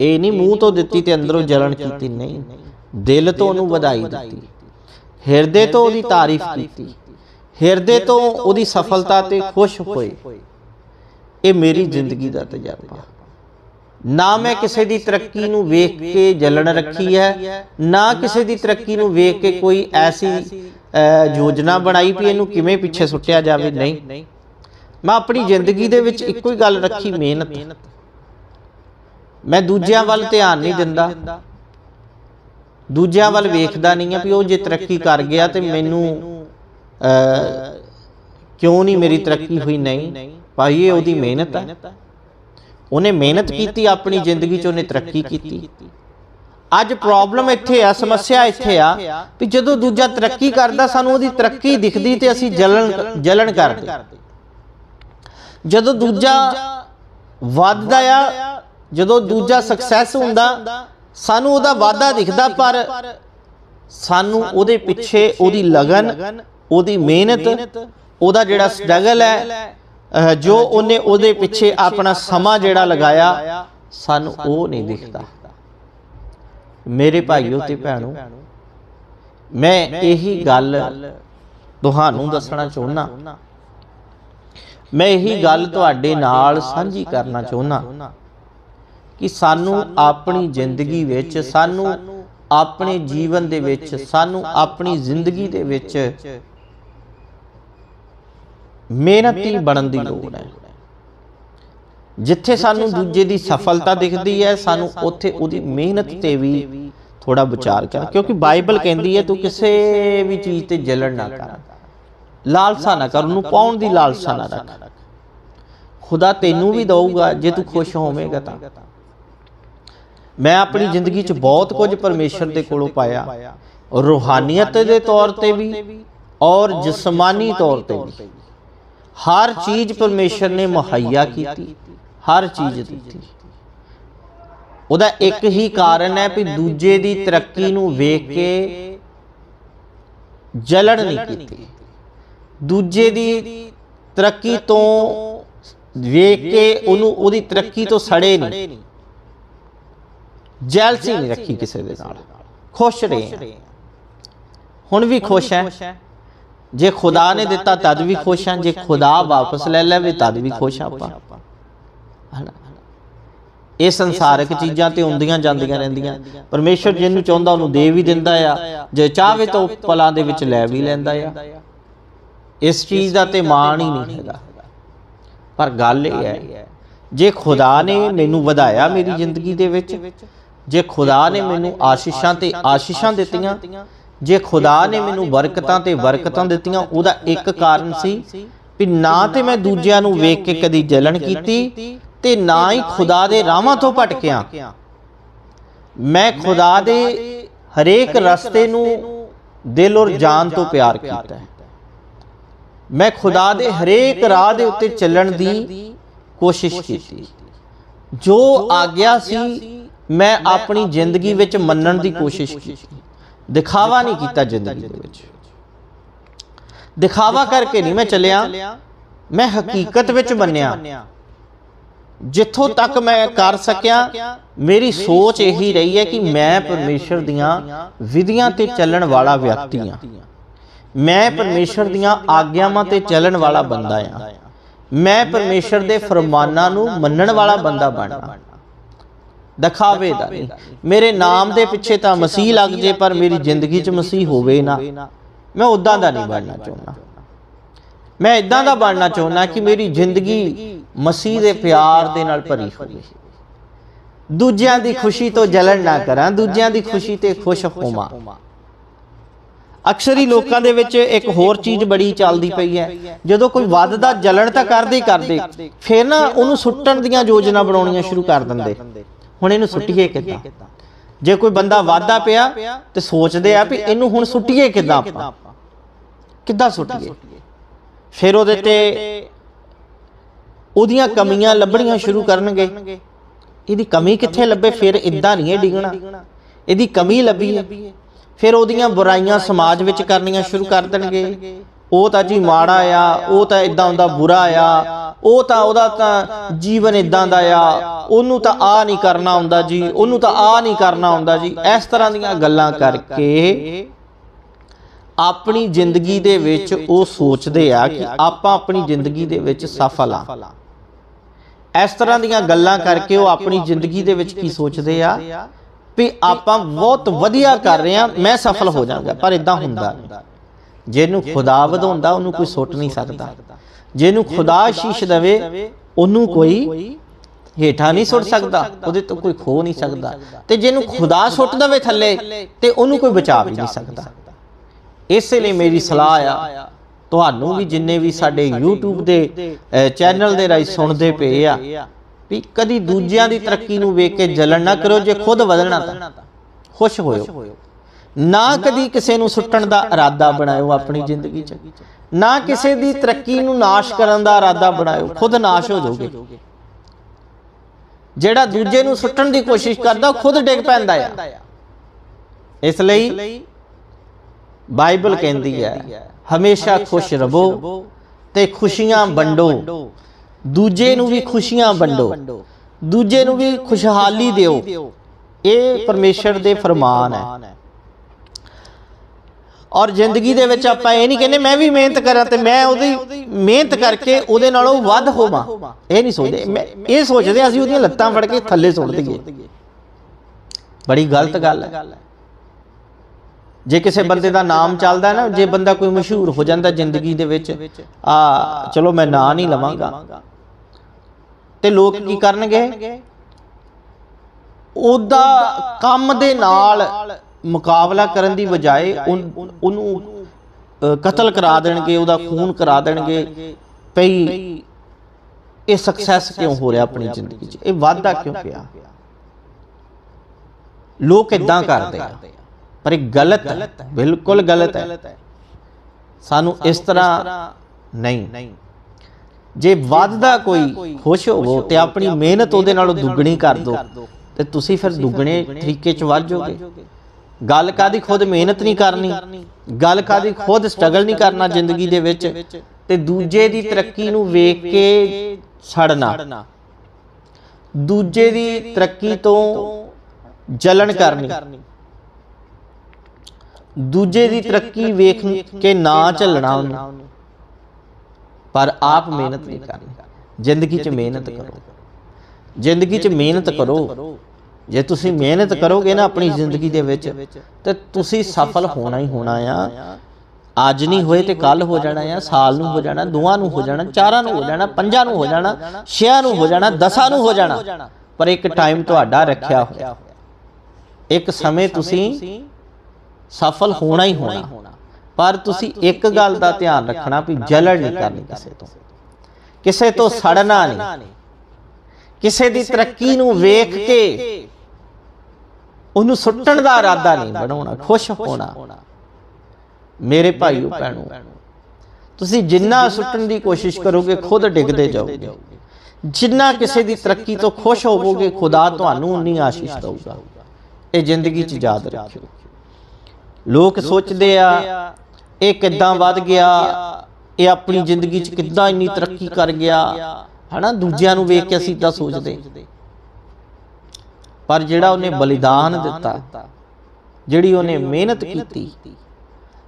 ਇਹ ਨਹੀਂ ਮੂੰਹ ਤੋਂ ਦਿੱਤੀ ਤੇ ਅੰਦਰੋਂ ਜਲਣ ਕੀਤੀ ਨਹੀਂ। ਦਿਲ ਤੋਂ ਉਹਨੂੰ ਵਧਾਈ ਦਿੱਤੀ। ਹਿਰਦੇ ਤੋਂ ਉਹਦੀ ਤਾਰੀਫ ਕੀਤੀ। ਹਿਰਦੇ ਤੋਂ ਉਹਦੀ ਸਫਲਤਾ ਤੇ ਖੁਸ਼ ਹੋਏ। ਇਹ ਮੇਰੀ ਜ਼ਿੰਦਗੀ ਦਾ ਤਜਰਬਾ। ਨਾ ਮੈਂ ਕਿਸੇ ਦੀ ਤਰੱਕੀ ਨੂੰ ਵੇਖ ਕੇ ਜਲਣ ਰੱਖੀ ਹੈ ਨਾ ਕਿਸੇ ਦੀ ਤਰੱਕੀ ਨੂੰ ਵੇਖ ਕੇ ਕੋਈ ਐਸੀ ਯੋਜਨਾ ਬਣਾਈ ਵੀ ਇਹਨੂੰ ਕਿਵੇਂ ਪਿੱਛੇ ਸੁੱਟਿਆ ਜਾਵੇ? ਨਹੀਂ। ਮੈਂ ਆਪਣੀ ਜ਼ਿੰਦਗੀ ਦੇ ਵਿੱਚ ਇੱਕੋ ਹੀ ਗੱਲ ਰੱਖੀ ਮਿਹਨਤ। ਮੈਂ ਦੂਜਿਆਂ ਵੱਲ ਧਿਆਨ ਨਹੀਂ ਦਿੰਦਾ। ਦੂਜਿਆਂ ਵੱਲ ਵੇਖਦਾ ਨਹੀਂ ਆ ਵੀ ਉਹ ਜੇ ਤਰੱਕੀ ਕਰ ਗਿਆ ਤੇ ਮੈਨੂੰ ਕਿਉਂ ਨਹੀਂ ਮੇਰੀ ਤਰੱਕੀ ਹੋਈ? ਨਹੀਂ। ਭਾਈ ਇਹ ਉਹਦੀ ਮਿਹਨਤ ਹੈ ਉਹਨੇ ਮਿਹਨਤ ਕੀਤੀ, ਆਪਣੀ ਜ਼ਿੰਦਗੀ 'ਚ ਉਹਨੇ ਤਰੱਕੀ ਕੀਤੀ। ਅੱਜ ਪ੍ਰੋਬਲਮ ਇੱਥੇ ਆ, ਸਮੱਸਿਆ ਇੱਥੇ ਆ ਵੀ ਜਦੋਂ ਦੂਜਾ ਤਰੱਕੀ ਕਰਦਾ, ਸਾਨੂੰ ਉਹਦੀ ਤਰੱਕੀ ਦਿਖਦੀ ਤੇ ਅਸੀਂ ਜਲਣ ਜਲਣ ਕਰਦੇ। ਜਦੋਂ ਦੂਜਾ ਵੱਧਦਾ ਆ, ਜਦੋਂ ਦੂਜਾ ਸਕਸੈਸ ਹੁੰਦਾ, ਸਾਨੂੰ ਉਹਦਾ ਵਾਧਾ ਦਿਖਦਾ, ਪਰ ਸਾਨੂੰ ਉਹਦੇ ਪਿੱਛੇ ਉਹਦੀ ਲਗਨ, ਉਹਦੀ ਮਿਹਨਤ, ਉਹਦਾ ਜਿਹੜਾ ਸਟਰਗਲ ਹੈ ਜੋ ਉਹਨੇ ਉਹਦੇ ਪਿੱਛੇ ਆਪਣਾ ਸਮਾਂ ਜਿਹੜਾ ਲਗਾਇਆ ਸਾਨੂੰ ਉਹ ਨਹੀਂ ਦਿਖਦਾ। ਮੇਰੇ ਭਾਈਓ ਤੇ ਭੈਣੋ ਮੈਂ ਇਹੀ ਗੱਲ ਤੁਹਾਨੂੰ ਦੱਸਣਾ ਚਾਹੁੰਦਾ ਮੈਂ ਇਹੀ ਗੱਲ ਤੁਹਾਡੇ ਨਾਲ ਸਾਂਝੀ ਕਰਨਾ ਚਾਹੁੰਦਾ ਕਿ ਸਾਨੂੰ ਆਪਣੀ ਜ਼ਿੰਦਗੀ ਵਿੱਚ ਸਾਨੂੰ ਆਪਣੇ ਜੀਵਨ ਦੇ ਵਿੱਚ ਸਾਨੂੰ ਆਪਣੀ ਜ਼ਿੰਦਗੀ ਦੇ ਵਿੱਚ ਮਿਹਨਤੀ ਬਣਨ ਦੀ ਲੋੜ ਹੈ। ਜਿੱਥੇ ਸਾਨੂੰ ਦੂਜੇ ਦੀ ਸਫਲਤਾ ਦਿਖਦੀ ਹੈ ਸਾਨੂੰ ਉੱਥੇ ਉਹਦੀ ਮਿਹਨਤ ਤੇ ਵੀ ਥੋੜਾ ਵਿਚਾਰ ਕਰ ਕਿਉਂਕਿ ਬਾਈਬਲ ਕਹਿੰਦੀ ਹੈ ਤੂੰ ਕਿਸੇ ਵੀ ਚੀਜ਼ ਤੇ ਜਲਣ ਨਾ ਕਰ। ਲਾਲਸਾ ਨਾ ਕਰ ਉਹਨੂੰ ਪਾਉਣ ਦੀ ਲਾਲਸਾ ਨਾ ਰੱਖ। ਖੁਦਾ ਤੈਨੂੰ ਵੀ ਦਊਗਾ ਜੇ ਤੂੰ ਖੁਸ਼ ਹੋਵੇਂਗਾ ਤਾਂ। ਮੈਂ ਆਪਣੀ ਜ਼ਿੰਦਗੀ 'ਚ ਬਹੁਤ ਕੁਝ ਪਰਮੇਸ਼ਰ ਦੇ ਕੋਲੋਂ ਪਾਇਆ। ਰੂਹਾਨੀਅਤ ਦੇ ਤੌਰ ਤੇ ਵੀ ਔਰ ਜਿਸਮਾਨੀ ਤੌਰ ਤੇ ਵੀ। ਹਰ ਚੀਜ਼ ਪਰਮੇਸ਼ਰ ਨੇ ਮੁਹੱਈਆ ਕੀਤੀ, ਹਰ ਚੀਜ਼ ਦਿੱਤੀ। ਉਹਦਾ ਇੱਕ ਹੀ ਕਾਰਨ ਹੈ ਵੀ ਦੂਜੇ ਦੀ ਤਰੱਕੀ ਨੂੰ ਵੇਖ ਕੇ ਜਲਣ ਨਹੀਂ ਕੀਤੀ। ਦੂਜੇ ਦੀ ਤਰੱਕੀ ਤੋਂ ਵੇਖ ਕੇ ਉਹਨੂੰ ਉਹਦੀ ਤਰੱਕੀ ਤੋਂ ਸੜੇ ਨਹੀਂ। ਜੈਲਸੀ ਨਹੀਂ ਰੱਖੀ ਕਿਸੇ ਦੇ ਨਾਲ। ਖੁਸ਼ ਰਹੇ ਹੁਣ ਵੀ ਖੁਸ਼ ਹੈ। ਜੇ ਖੁਦਾ ਨੇ ਦਿੱਤਾ ਤਦ ਵੀ ਖੁਸ਼ ਹਾਂ, ਜੇ ਖੁਦਾ ਵਾਪਸ ਲੈ ਲਵੇ ਤਦ ਵੀ ਖੁਸ਼ ਹਾਂ ਆਪਾਂ। ਹਨਾ? ਇਹ ਸੰਸਾਰਿਕ ਚੀਜ਼ਾਂ ਤੇ ਹੁੰਦੀਆਂ ਜਾਂਦੀਆਂ ਰਹਿੰਦੀਆਂ। ਪਰਮੇਸ਼ਰ ਜਿਹਨੂੰ ਚਾਹੁੰਦਾ, ਉਹਨੂੰ ਦੇ ਵੀ ਦਿੰਦਾ ਆ। ਜੇ ਚਾਹਵੇ ਤਾਂ ਉਹ ਪਲਾਂ ਦੇ ਵਿੱਚ ਲੈ ਵੀ ਲੈਂਦਾ ਆ। ਇਸ ਚੀਜ਼ ਦਾ ਤੇ ਮਾਣ ਹੀ ਨਹੀਂ ਹੈਗਾ। ਪਰ ਗੱਲ ਇਹ ਹੈ, ਜੇ ਖੁਦਾ ਨੇ ਮੈਨੂੰ ਵਧਾਇਆ ਮੇਰੀ ਜ਼ਿੰਦਗੀ ਦੇ ਵਿੱਚ, ਜੇ ਖੁਦਾ ਨੇ ਮੈਨੂੰ ਆਸ਼ੀਸ਼ਾਂ ਤੇ ਆਸ਼ੀਸ਼ਾਂ ਦਿੱਤੀਆਂ ਜੇ ਖੁਦਾ ਨੇ ਮੈਨੂੰ ਬਰਕਤਾਂ ਤੇ ਬਰਕਤਾਂ ਦਿੱਤੀਆਂ ਉਹਦਾ ਇੱਕ ਕਾਰਨ ਸੀ ਵੀ ਨਾ ਤੇ ਮੈਂ ਦੂਜਿਆਂ ਨੂੰ ਵੇਖ ਕੇ ਕਦੀ ਜਲਨ ਕੀਤੀ ਤੇ ਨਾ ਹੀ ਖੁਦਾ ਦੇ ਰਾਹਾਂ ਤੋਂ ਭਟਕਿਆ। ਮੈਂ ਖੁਦਾ ਦੇ ਹਰੇਕ ਰਸਤੇ ਨੂੰ ਦਿਲ ਔਰ ਜਾਨ ਤੋਂ ਪਿਆਰ ਕੀਤਾ ਮੈਂ ਖੁਦਾ ਦੇ ਹਰੇਕ ਰਾਹ ਦੇ ਉੱਤੇ ਚੱਲਣ ਦੀ ਕੋਸ਼ਿਸ਼ ਕੀਤੀ। ਜੋ ਆਗਿਆ ਸੀ ਮੈਂ ਆਪਣੀ ਜ਼ਿੰਦਗੀ ਵਿੱਚ ਮੰਨਣ ਦੀ ਕੋਸ਼ਿਸ਼ ਕੀਤੀ। ਦਿਖਾਵਾ ਨਹੀਂ ਕੀਤਾ ਜ਼ਿੰਦਗੀ ਦੇ ਵਿੱਚ। ਦਿਖਾਵਾ ਕਰਕੇ ਨਹੀਂ ਮੈਂ ਚੱਲਿਆ। ਮੈਂ ਹਕੀਕਤ ਵਿੱਚ ਮੰਨਿਆ। ਜਿੱਥੋਂ ਤੱਕ ਮੈਂ ਕਰ ਸਕਿਆ ਮੇਰੀ ਸੋਚ ਇਹੀ ਰਹੀ ਹੈ ਕਿ ਮੈਂ ਪਰਮੇਸ਼ਰ ਦੀਆਂ ਵਿਧੀਆਂ ਤੇ ਚੱਲਣ ਵਾਲਾ ਵਿਅਕਤੀ ਹਾਂ। ਮੈਂ ਪਰਮੇਸ਼ਰ ਦੀਆਂ ਆਗਿਆਵਾਂ ਤੇ ਚੱਲਣ ਵਾਲਾ ਬੰਦਾ ਆ ਮੈਂ ਪਰਮੇਸ਼ਰ ਦੇ ਫਰਮਾਨਾਂ ਨੂੰ ਮੰਨਣ ਵਾਲਾ ਬੰਦਾ ਬਣਨਾ। ਦਿਖਾਵੇ ਦਾ ਨਹੀਂ। ਮੇਰੇ ਨਾਮ ਦੇ ਪਿੱਛੇ ਤਾਂ ਮਸੀਹ ਲੱਗ ਜੇ, ਪਰ ਮੇਰੀ ਜ਼ਿੰਦਗੀ 'ਚ ਮਸੀਹ ਹੋਵੇ ਨਾ। ਮੈਂ ਉਦਾਂ ਦਾ ਨਹੀਂ ਬਣਨਾ ਚਾਹੁੰਦਾ। ਮੈਂ ਇਦਾਂ ਦਾ ਬਣਨਾ ਚਾਹੁੰਦਾ ਕਿ ਮੇਰੀ ਜ਼ਿੰਦਗੀ ਮਸੀਹ ਦੇ ਪਿਆਰ ਦੇ ਨਾਲ ਭਰੀ ਹੋਵੇ। ਦੂਜਿਆਂ ਦੀ ਖੁਸ਼ੀ ਤੋਂ ਜਲਣ ਨਾ ਕਰਾਂ, ਦੂਜਿਆਂ ਦੀ ਖੁਸ਼ੀ ਤੇ ਖੁਸ਼ ਹੋਵਾਂ। ਅਕਸਰ ਹੀ ਲੋਕਾਂ ਦੇ ਵਿੱਚ ਇੱਕ ਹੋਰ ਚੀਜ਼ ਬੜੀ ਚੱਲਦੀ ਪਈ ਹੈ। ਜਦੋਂ ਕੋਈ ਵੱਧਦਾ, ਜਲਣ ਤਾਂ ਕਰਦੇ ਹੀ ਕਰਦੇ, ਫਿਰ ਨਾ ਉਹਨੂੰ ਸੁੱਟਣ ਦੀਆਂ ਯੋਜਨਾ ਬਣਾਉਣੀਆਂ ਸ਼ੁਰੂ ਕਰ ਦਿੰਦੇ। ਹੁਣ ਇਹਨੂੰ ਸੁੱਟੀਏ ਕਿੱਦਾਂ? ਜੇ ਕੋਈ ਬੰਦਾ ਵਾਧਾ ਪਿਆ ਤੇ ਸੋਚਦੇ ਆ ਵੀ ਇਹਨੂੰ ਹੁਣ ਸੁੱਟੀਏ ਕਿੱਦਾਂ ਆਪਾਂ? ਕਿੱਦਾਂ ਸੁੱਟੀਏ? ਫਿਰ ਉਹਦੇ ਤੇ ਉਹਦੀਆਂ ਕਮੀਆਂ ਲੱਭਣੀਆਂ ਸ਼ੁਰੂ ਕਰਨਗੇ। ਇਹਦੀ ਕਮੀ ਕਿੱਥੇ ਲੱਭੇ? ਫਿਰ ਇਦਾਂ ਨਹੀਂ ਇਹ ਡਿਗਣਾ। ਇਹਦੀ ਕਮੀ ਲੱਭੀ ਹੈ ਫਿਰ ਉਹਦੀਆਂ ਬੁਰਾਈਆਂ ਸਮਾਜ ਵਿੱਚ ਕਰਨੀਆਂ ਸ਼ੁਰੂ ਕਰ ਦੇਣਗੇ। ਉਹ ਤਾਂ ਜੀ ਮਾੜਾ ਆ, ਉਹ ਤਾਂ ਇਦਾਂ ਹੁੰਦਾ ਬੁਰਾ ਆ, ਉਹ ਤਾਂ ਉਹਦਾ ਤਾਂ ਜੀਵਨ ਇਦਾਂ ਦਾ ਆ, ਉਹਨੂੰ ਤਾਂ ਆ ਨਹੀਂ ਕਰਨਾ ਹੁੰਦਾ ਜੀ, ਉਹਨੂੰ ਤਾਂ ਆ ਨਹੀਂ ਕਰਨਾ ਹੁੰਦਾ ਜੀ। ਇਸ ਤਰ੍ਹਾਂ ਦੀਆਂ ਗੱਲਾਂ ਕਰਕੇ ਆਪਣੀ ਜ਼ਿੰਦਗੀ ਦੇ ਵਿੱਚ ਉਹ ਸੋਚਦੇ ਆ ਕਿ ਆਪਾਂ ਆਪਣੀ ਜ਼ਿੰਦਗੀ ਦੇ ਵਿੱਚ ਸਫਲ ਆ। ਇਸ ਤਰ੍ਹਾਂ ਦੀਆਂ ਗੱਲਾਂ ਕਰਕੇ ਉਹ ਆਪਣੀ ਜ਼ਿੰਦਗੀ ਦੇ ਵਿੱਚ ਕੀ ਸੋਚਦੇ ਆ? ਵੀ ਆਪਾਂ ਬਹੁਤ ਵਧੀਆ ਕਰ ਰਹੇ ਆ, ਮੈਂ ਸਫਲ ਹੋ ਜਾਵਾਂਗਾ, ਪਰ ਇਦਾਂ ਹੁੰਦਾ ਨਹੀਂ। ਜਿਹਨੂੰ ਖੁਦਾ ਵਧਾਉਂਦਾ ਉਹਨੂੰ ਕੋਈ ਸੁੱਟ ਨਹੀਂ ਸਕਦਾ। ਜਿਹਨੂੰ ਖੁਦਾ ਸ਼ੀਸ਼ ਦੇਵੇ ਉਹਨੂੰ ਕੋਈ ਹੇਠਾਂ ਨਹੀਂ ਸੁੱਟ ਸਕਦਾ ਉਹਦੇ ਤੋਂ ਕੋਈ ਖੋ ਨਹੀਂ ਸਕਦਾ। ਤੇ ਜਿਹਨੂੰ ਖੁਦਾ ਸੁੱਟ ਦੇਵੇ ਥੱਲੇ ਤੇ ਉਹਨੂੰ ਕੋਈ ਬਚਾ ਵੀ ਨਹੀਂ ਸਕਦਾ। ਇਸੇ ਲਈ ਮੇਰੀ ਸਲਾਹ ਆ ਤੁਹਾਨੂੰ ਵੀ ਜਿੰਨੇ ਵੀ ਸਾਡੇ YouTube ਦੇ ਚੈਨਲ ਦੇ ਰਾਹੀਂ ਸੁਣਦੇ ਪਏ ਆ ਵੀ ਕਦੀ ਦੂਜਿਆਂ ਦੀ ਤਰੱਕੀ ਨੂੰ ਵੇਖ ਕੇ ਜਲਣ ਨਾ ਕਰੋ ਜੇ ਖੁਦ ਵਧਣਾ ਤਾਂ। ਖੁਸ਼ ਹੋਇਓ। ਨਾ ਕਦੀ ਕਿਸੇ ਨੂੰ ਸੁੱਟਣ ਦਾ ਇਰਾਦਾ ਬਣਾਇਓ ਆਪਣੀ ਜ਼ਿੰਦਗੀ 'ਚ। ਨਾ ਕਿਸੇ ਦੀ ਤਰੱਕੀ ਨੂੰ ਨਾਸ਼ ਕਰਨ ਦਾ ਇਰਾਦਾ ਬਣਾਇਓ, ਖੁਦ ਨਾਸ਼ ਹੋ ਜਾਓਗੇ। ਜਿਹੜਾ ਦੂਜੇ ਨੂੰ ਸੁੱਟਣ ਦੀ ਕੋਸ਼ਿਸ਼ ਕਰਦਾ, ਉਹ ਖੁਦ ਡਿੱਗ ਪੈਂਦਾ ਆ। ਇਸ ਲਈ ਬਾਈਬਲ ਕਹਿੰਦੀ ਹੈ, ਹਮੇਸ਼ਾ ਖੁਸ਼ ਰਹੋ ਤੇ ਖੁਸ਼ੀਆਂ ਵੰਡੋ। ਦੂਜੇ ਨੂੰ ਵੀ ਖੁਸ਼ੀਆਂ ਵੰਡੋ, ਦੂਜੇ ਨੂੰ ਵੀ ਖੁਸ਼ਹਾਲੀ ਦਿਓ। ਇਹ ਪਰਮੇਸ਼ਰ ਦੇ ਫਰਮਾਨ ਹੈ। ਔਰ ਜ਼ਿੰਦਗੀ ਦੇ ਵਿੱਚ ਆਪਾਂ ਇਹ ਨਹੀਂ ਕਹਿੰਦੇ ਮੈਂ ਵੀ ਮਿਹਨਤ ਕਰਾਂ ਤੇ ਮੈਂ ਉਹਦੀ ਮਿਹਨਤ ਕਰਕੇ ਉਹਦੇ ਨਾਲੋਂ ਵੱਧ ਹੋਵਾਂ। ਇਹ ਨਹੀਂ ਸੋਚਦੇ। ਮੈਂ ਇਹ ਸੋਚਦੇ ਅਸੀਂ ਉਹਦੀਆਂ ਲੱਤਾਂ ਫੜ ਕੇ ਥੱਲੇ ਸੁੱਟ ਦਈਏ। ਬੜੀ ਗਲਤ ਗੱਲ ਹੈ। ਜੇ ਕਿਸੇ ਬੰਦੇ ਦਾ ਨਾਮ ਚੱਲਦਾ ਨਾ ਜੇ ਬੰਦਾ ਕੋਈ ਮਸ਼ਹੂਰ ਹੋ ਜਾਂਦਾ ਜ਼ਿੰਦਗੀ ਦੇ ਵਿੱਚ ਆ ਚਲੋ ਮੈਂ ਨਾਂ ਨਹੀਂ ਲਵਾਂਗਾ। ਤੇ ਲੋਕ ਕੀ ਕਰਨਗੇ? ਉਹਦਾ ਕੰਮ ਦੇ ਨਾਲ ਮੁਕਾਬਲਾ ਕਰਨ ਦੀ ਬਜਾਏ ਉਹਨੂੰ ਕਤਲ ਕਰਾ ਦੇਣਗੇ ਉਹਦਾ ਖੂਨ ਕਰਾ ਦੇਣਗੇ। ਭਈ ਇਹ ਸਕਸੈਸ ਕਿਉਂ ਹੋ ਰਿਹਾ ਆਪਣੀ ਜ਼ਿੰਦਗੀ 'ਚ? ਇਹ ਵਾਧਾ ਕਿਉਂ ਪਿਆ? ਲੋਕ ਇਦਾਂ ਕਰਦੇ ਆ। ਪਰ ਇਹ ਗਲਤ ਹੈ। ਬਿਲਕੁਲ ਗਲਤ ਹੈ। ਸਾਨੂੰ ਇਸ ਤਰ੍ਹਾਂ ਨਹੀਂ। ਜੇ ਵੱਧਦਾ ਕੋਈ ਖੁਸ਼ ਹੋਵੋ ਤੇ ਆਪਣੀ ਮਿਹਨਤ ਉਹਦੇ ਨਾਲੋਂ ਦੁੱਗਣੀ ਕਰ ਦਿਓ ਤੇ ਤੁਸੀਂ ਫਿਰ ਦੁੱਗਣੇ ਤਰੀਕੇ 'ਚ ਵੱਧ ਜਾਓਗੇ। ਗੱਲ ਕਾਦੀ ਖੁਦ ਮਿਹਨਤ ਨਹੀਂ ਕਰਨੀ, ਗੱਲ ਕਾਦੀ ਖੁਦ ਸਟਰਗਲ ਨਹੀਂ ਕਰਨਾ ਜ਼ਿੰਦਗੀ ਦੇ ਵਿੱਚ ਤੇ ਦੂਜੇ ਦੀ ਤਰੱਕੀ ਨੂੰ ਵੇਖ ਕੇ ਛੜਨਾ ਦੂਜੇ ਦੀ ਤਰੱਕੀ ਤੋਂ ਜਲਨ ਕਰਨੀ। ਦੂਜੇ ਦੀ ਤਰੱਕੀ ਵੇਖ ਕੇ ਨਾ ਝੱਲਣਾ ਉਹਨੂੰ। ਪਰ ਆਪ ਮਿਹਨਤ ਨਹੀਂ ਕਰਨੀ। ਜ਼ਿੰਦਗੀ 'ਚ ਮਿਹਨਤ ਕਰੋ। ਜ਼ਿੰਦਗੀ 'ਚ ਮਿਹਨਤ ਕਰੋ। ਜੇ ਤੁਸੀਂ ਮਿਹਨਤ ਕਰੋਗੇ ਨਾ ਆਪਣੀ ਜ਼ਿੰਦਗੀ ਦੇ ਵਿੱਚ ਤੇ ਤੁਸੀਂ ਸਫਲ ਹੋਣਾ ਹੀ ਹੋਣਾ ਆ। ਅੱਜ ਨਹੀਂ ਹੋਏ ਤੇ ਕੱਲ ਹੋ ਜਾਣਾ ਆ ਸਾਲ ਨੂੰ ਹੋ ਜਾਣਾ ਦੋਆਂ ਨੂੰ ਹੋ ਜਾਣਾ ਚਾਰਾਂ ਨੂੰ ਹੋ ਜਾਣਾ ਪੰਜਾਂ ਨੂੰ ਹੋ ਜਾਣਾ ਛੇਆਂ ਨੂੰ ਹੋ ਜਾਣਾ ਦਸਾਂ ਨੂੰ ਹੋ ਜਾਣਾ। ਪਰ ਇੱਕ ਟਾਈਮ ਤੁਹਾਡਾ ਰੱਖਿਆ ਹੋਇਆ। ਇੱਕ ਸਮੇਂ ਤੁਸੀਂ ਸਫਲ ਹੋਣਾ ਹੀ ਹੋਣਾ ਪਰ ਤੁਸੀਂ ਇੱਕ ਗੱਲ ਦਾ ਧਿਆਨ ਰੱਖਣਾ ਵੀ ਜਲਣ ਨਹੀਂ ਕਰਨੀ ਕਿਸੇ ਤੋਂ। ਕਿਸੇ ਤੋਂ ਸੜਨਾ ਨਹੀਂ। ਕਿਸੇ ਦੀ ਤਰੱਕੀ ਨੂੰ ਵੇਖ ਕੇ ਉਹਨੂੰ ਸੁੱਟਣ ਦਾ ਇਰਾਦਾ ਨਹੀਂ ਬਣਾਉਣਾ ਖੁਸ਼ ਹੋਣਾ। ਮੇਰੇ ਭਾਈਓ ਭੈਣੋ ਤੁਸੀਂ ਜਿੰਨਾ ਸੁੱਟਣ ਦੀ ਕੋਸ਼ਿਸ਼ ਕਰੋਗੇ ਖੁਦ ਡਿੱਗਦੇ ਜਾਓਗੇ। ਜਿੰਨਾ ਕਿਸੇ ਦੀ ਤਰੱਕੀ ਤੋਂ ਖੁਸ਼ ਹੋਵੋਗੇ ਖੁਦਾ ਤੁਹਾਨੂੰ ਉਨੀ ਆਸ਼ੀਸ਼ ਦਊਗਾ। ਇਹ ਜ਼ਿੰਦਗੀ 'ਚ ਯਾਦ ਰੱਖਿਓ। ਲੋਕ ਸੋਚਦੇ ਆ ਇਹ ਕਿੱਦਾਂ ਵੱਧ ਗਿਆ ਇਹ ਆਪਣੀ ਜ਼ਿੰਦਗੀ 'ਚ ਕਿੱਦਾਂ ਇੰਨੀ ਤਰੱਕੀ ਕਰ ਗਿਆ। ਹਨਾ ਦੂਜਿਆਂ ਨੂੰ ਵੇਖ ਕੇ ਅਸੀਂ ਤਾਂ ਸੋਚਦੇ। ਪਰ ਜਿਹੜਾ ਉਹਨੇ ਬਲੀਦਾਨ ਦਿੱਤਾ, ਜਿਹੜੀ ਉਹਨੇ ਮਿਹਨਤ ਕੀਤੀ,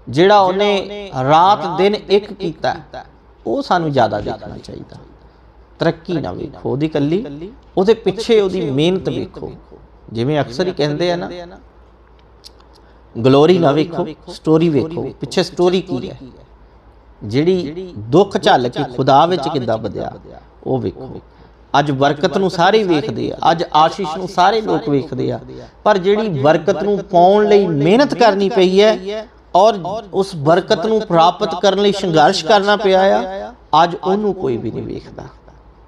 ਜਿਹੜਾ ਉਹਨੇ ਰਾਤ ਦਿਨ ਇੱਕ ਕੀਤਾ, ਉਹ ਸਾਨੂੰ ਜ਼ਿਆਦਾ ਦੇਖਣਾ ਚਾਹੀਦਾ। ਤਰੱਕੀ ਨਾ ਵੇਖੋ, ਉਹਦੀ ਕੱਲੀ, ਉਹਦੇ ਪਿੱਛੇ ਉਹਦੀ ਮਿਹਨਤ ਵੇਖੋ। ਜਿਵੇਂ ਅਕਸਰ ਹੀ ਕਹਿੰਦੇ ਆ ਨਾ ਗਲੋਰੀ ਨਾ ਵੇਖੋ ਸਟੋਰੀ ਵੇਖੋ, ਪਿੱਛੇ ਸਟੋਰੀ ਕੀ ਹੈ? ਜਿਹੜੀ ਦੁੱਖ ਝੱਲ ਕੇ ਖੁਦਾ ਵਿੱਚ ਕਿੱਦਾਂ ਵਧਿਆ, ਉਹ ਵੇਖੋ। ਅੱਜ ਬਰਕਤ ਨੂੰ ਸਾਰੇ ਵੇਖਦੇ ਆ, ਅੱਜ ਆਸ਼ੀਸ਼ ਨੂੰ ਸਾਰੇ ਲੋਕ ਵੇਖਦੇ ਆ। ਪਰ ਜਿਹੜੀ ਬਰਕਤ ਨੂੰ ਪਾਉਣ ਲਈ ਮਿਹਨਤ ਕਰਨੀ ਪਈ ਹੈ ਔਰ ਉਸ ਬਰਕਤ ਨੂੰ ਪ੍ਰਾਪਤ ਕਰਨ ਲਈ ਸੰਘਰਸ਼ ਕਰਨਾ ਪਿਆ ਆ, ਅੱਜ ਉਹਨੂੰ ਕੋਈ ਵੀ ਨਹੀਂ ਵੇਖਦਾ।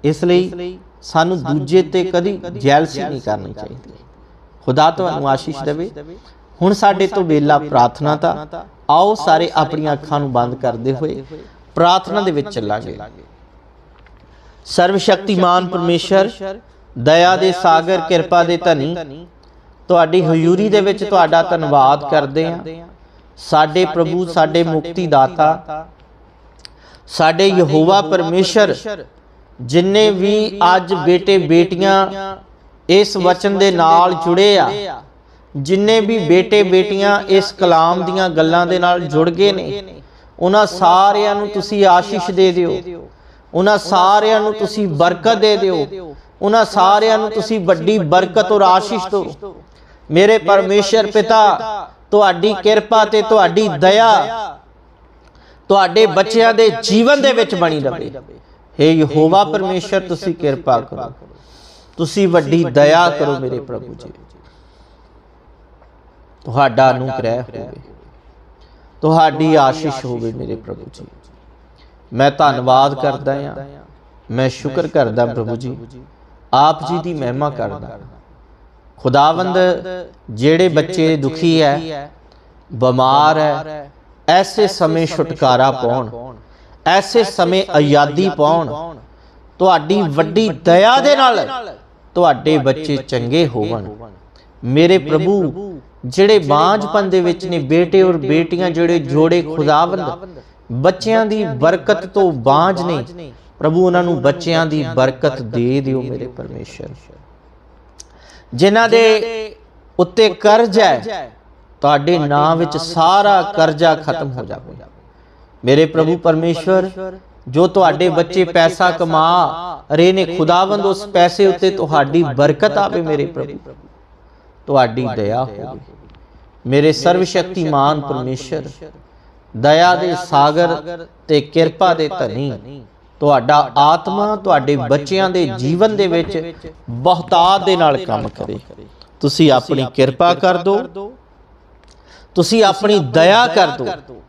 ਇਸ ਲਈ ਸਾਨੂੰ ਦੂਜੇ ਤੇ ਕਦੀ ਜੈਲਸੀ ਨਹੀਂ ਕਰਨੀ ਚਾਹੀਦੀ। ਖੁਦਾ ਤੁਹਾਨੂੰ ਆਸ਼ੀਸ਼ ਦੇਵੇ। ਹੁਣ ਸਾਡੇ ਤੋਂ ਵੇਲਾ ਪ੍ਰਾਰਥਨਾ ਦਾ ਆਓ ਸਾਰੇ ਆਪਣੀਆਂ ਅੱਖਾਂ ਨੂੰ ਬੰਦ ਕਰਦੇ ਹੋਏ ਪ੍ਰਾਰਥਨਾ ਦੇ ਵਿੱਚ ਚੱਲਾਂਗੇ। ਸਰਵ ਸ਼ਕਤੀਮਾਨ ਪਰਮੇਸ਼ਰ, ਦਇਆ ਦੇ ਸਾਗਰ, ਕਿਰਪਾ ਦੇ ਧਨੀ, ਤੁਹਾਡੀ ਹਜ਼ੂਰੀ ਦੇ ਵਿੱਚ ਤੁਹਾਡਾ ਧੰਨਵਾਦ ਕਰਦੇ ਹਾਂ। ਸਾਡੇ ਪ੍ਰਭੂ, ਸਾਡੇ ਮੁਕਤੀ ਦਾਤਾ ਸਾਡੇ ਯਹੋਵਾ ਪਰਮੇਸ਼ਰ ਜਿਨਨੇ ਵੀ ਅੱਜ ਬੇਟੇ ਬੇਟੀਆਂ ਇਸ ਵਚਨ ਦੇ ਨਾਲ ਜੁੜੇ ਆ, ਜਿੰਨੇ ਵੀ ਬੇਟੇ ਬੇਟੀਆਂ ਇਸ ਕਲਾਮ ਦੀਆਂ ਗੱਲਾਂ ਦੇ ਨਾਲ ਜੁੜ ਗਏ ਨੇ, ਉਹਨਾਂ ਸਾਰਿਆਂ ਨੂੰ ਤੁਸੀਂ ਆਸ਼ੀਸ਼ ਦੇ ਦਿਓ। ਉਹਨਾਂ ਸਾਰਿਆਂ ਨੂੰ ਤੁਸੀਂ ਬਰਕਤ ਦੇ ਦਿਓ। ਉਹਨਾਂ ਸਾਰਿਆਂ ਨੂੰ ਤੁਸੀਂ ਵੱਡੀ ਬਰਕਤ ਔਰ ਆਸ਼ੀਸ਼ ਦਿਓ। ਮੇਰੇ ਪਰਮੇਸ਼ਰ ਪਿਤਾ ਤੁਹਾਡੀ ਕਿਰਪਾ ਤੇ ਤੁਹਾਡੀ ਦਇਆ ਤੁਹਾਡੇ ਬੱਚਿਆਂ ਦੇ ਜੀਵਨ ਦੇ ਵਿੱਚ ਬਣੀ ਰਹੇ ਹੇ ਯਹੋਵਾ ਪਰਮੇਸ਼ਰ ਤੁਸੀਂ ਕਿਰਪਾ ਕਰੋ। ਤੁਸੀਂ ਵੱਡੀ ਦਇਆ ਕਰੋ ਮੇਰੇ ਪ੍ਰਭੂ ਜੀ। ਤੁਹਾਡਾ ਅਨੁਗ੍ਰਹਿ ਹੋਵੇ। ਤੁਹਾਡੀ ਆਸ਼ੀਸ਼ ਹੋਵੇ ਮੇਰੇ ਪ੍ਰਭੂ ਜੀ। ਮੈਂ ਧੰਨਵਾਦ ਕਰਦਾ ਹਾਂ। ਮੈਂ ਸ਼ੁਕਰ ਕਰਦਾ ਪ੍ਰਭੂ ਜੀ। ਆਪ ਜੀ ਦੀ ਮਹਿਮਾ ਕਰਦਾ। ਖੁਦਾਵੰਦ ਜਿਹੜੇ ਬੱਚੇ ਦੁਖੀ ਹੈ ਬਿਮਾਰ ਹੈ ਐਸੇ ਸਮੇਂ ਛੁਟਕਾਰਾ ਪਾਉਣ ਐਸੇ ਸਮੇਂ ਆਜ਼ਾਦੀ ਪਾਉਣ ਤੁਹਾਡੀ ਵੱਡੀ ਦਇਆ ਦੇ ਨਾਲ ਤੁਹਾਡੇ ਬੱਚੇ ਚੰਗੇ ਹੋਵਣ। ਮੇਰੇ ਪ੍ਰਭੂ ਜਿਹੜੇ ਬਾਂਝਪਨ ਦੇ ਵਿੱਚ ਨੇ ਬੇਟੇ ਔਰ ਬੇਟੀਆਂ ਜਿਹੜੇ ਜੋੜੇ ਖੁਦਾਵੰਦ ਬੱਚਿਆਂ ਦੀ ਬਰਕਤ ਤੋਂ ਬਾਂਝ ਨੇ ਪ੍ਰਭੂ ਉਹਨਾਂ ਨੂੰ ਬੱਚਿਆਂ ਦੀ ਬਰਕਤ ਦੇ ਦਿਓ ਮੇਰੇ ਪਰਮੇਸ਼ਰ। ਜਿਨ੍ਹਾਂ ਦੇ ਉੱਤੇ ਕਰਜ਼ ਹੈ ਤੁਹਾਡੇ ਨਾਮ ਵਿੱਚ ਸਾਰਾ ਕਰਜ਼ਾ ਖਤਮ ਹੋ ਜਾਵੇ। ਮੇਰੇ ਪ੍ਰਭੂ ਪਰਮੇਸ਼ਰ ਜੋ ਤੁਹਾਡੇ ਬੱਚੇ ਪੈਸਾ ਕਮਾ ਰਹੇ ਨੇ ਖੁਦਾਵੰਦ ਉਸ ਪੈਸੇ ਉੱਤੇ ਤੁਹਾਡੀ ਬਰਕਤ ਆਵੇ ਮੇਰੇ ਪ੍ਰਭੂ। ਤੁਹਾਡੀ ਦਇਆ ਹੋਵੇ। ਮੇਰੇ ਸਰਵ ਸ਼ਕਤੀਮਾਨ ਪਰਮੇਸ਼ਰ ਦਇਆ ਦੇ ਸਾਗਰ ਤੇ ਕਿਰਪਾ ਦੇ ਧਨੀ। ਤੁਹਾਡਾ ਆਤਮਾ ਤੁਹਾਡੇ ਬੱਚਿਆਂ ਦੇ ਜੀਵਨ ਦੇ ਵਿੱਚ ਬਹੁਤਾਤ ਦੇ ਨਾਲ ਕੰਮ ਕਰੇ। ਤੁਸੀਂ ਆਪਣੀ ਕਿਰਪਾ ਕਰ ਦਿਓ ਤੁਸੀਂ ਆਪਣੀ ਦਇਆ ਕਰ ਦਿਓ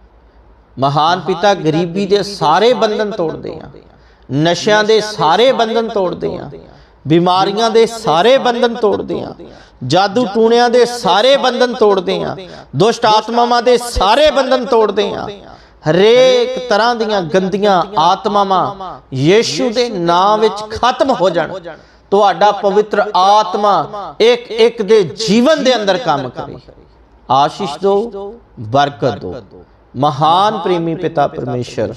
ਮਹਾਨ ਪਿਤਾ ਗਰੀਬੀ ਦੇ ਸਾਰੇ ਬੰਧਨ ਤੋੜਦੇ ਆ। ਨਸ਼ਿਆਂ ਦੇ ਸਾਰੇ ਬੰਧਨ ਤੋੜਦੇ ਆ। ਬਿਮਾਰੀਆਂ ਦੇ ਸਾਰੇ ਬੰਧਨ ਤੋੜਦੇ ਆ। ਜਾਦੂ ਟੂਣਿਆਂ ਦੇ ਸਾਰੇ ਬੰਧਨ ਤੋੜਦੇ ਆ ਦੁਸ਼ਟ ਆਤਮਾਵਾਂ ਦੇ ਸਾਰੇ ਬੰਧਨ ਤੋੜਦੇ ਆ ਹਰੇਕ ਤਰ੍ਹਾਂ ਦੀਆਂ ਗੰਦੀਆਂ ਆਤਮਾਵਾਂ ਯੀਸ਼ੂ ਦੇ ਨਾਮ ਵਿੱਚ ਖਤਮ ਹੋ ਜਾਣ। ਤੁਹਾਡਾ ਪਵਿੱਤਰ ਆਤਮਾ ਇੱਕ ਇੱਕ ਦੇ ਜੀਵਨ ਦੇ ਅੰਦਰ ਕੰਮ ਕਰੇ। ਆਸ਼ੀਸ਼ ਦਿਓ ਬਰਕਤ ਦਿਓ ਮਹਾਨ ਪ੍ਰੇਮੀ ਪਿਤਾ ਪਰਮੇਸ਼ਰ,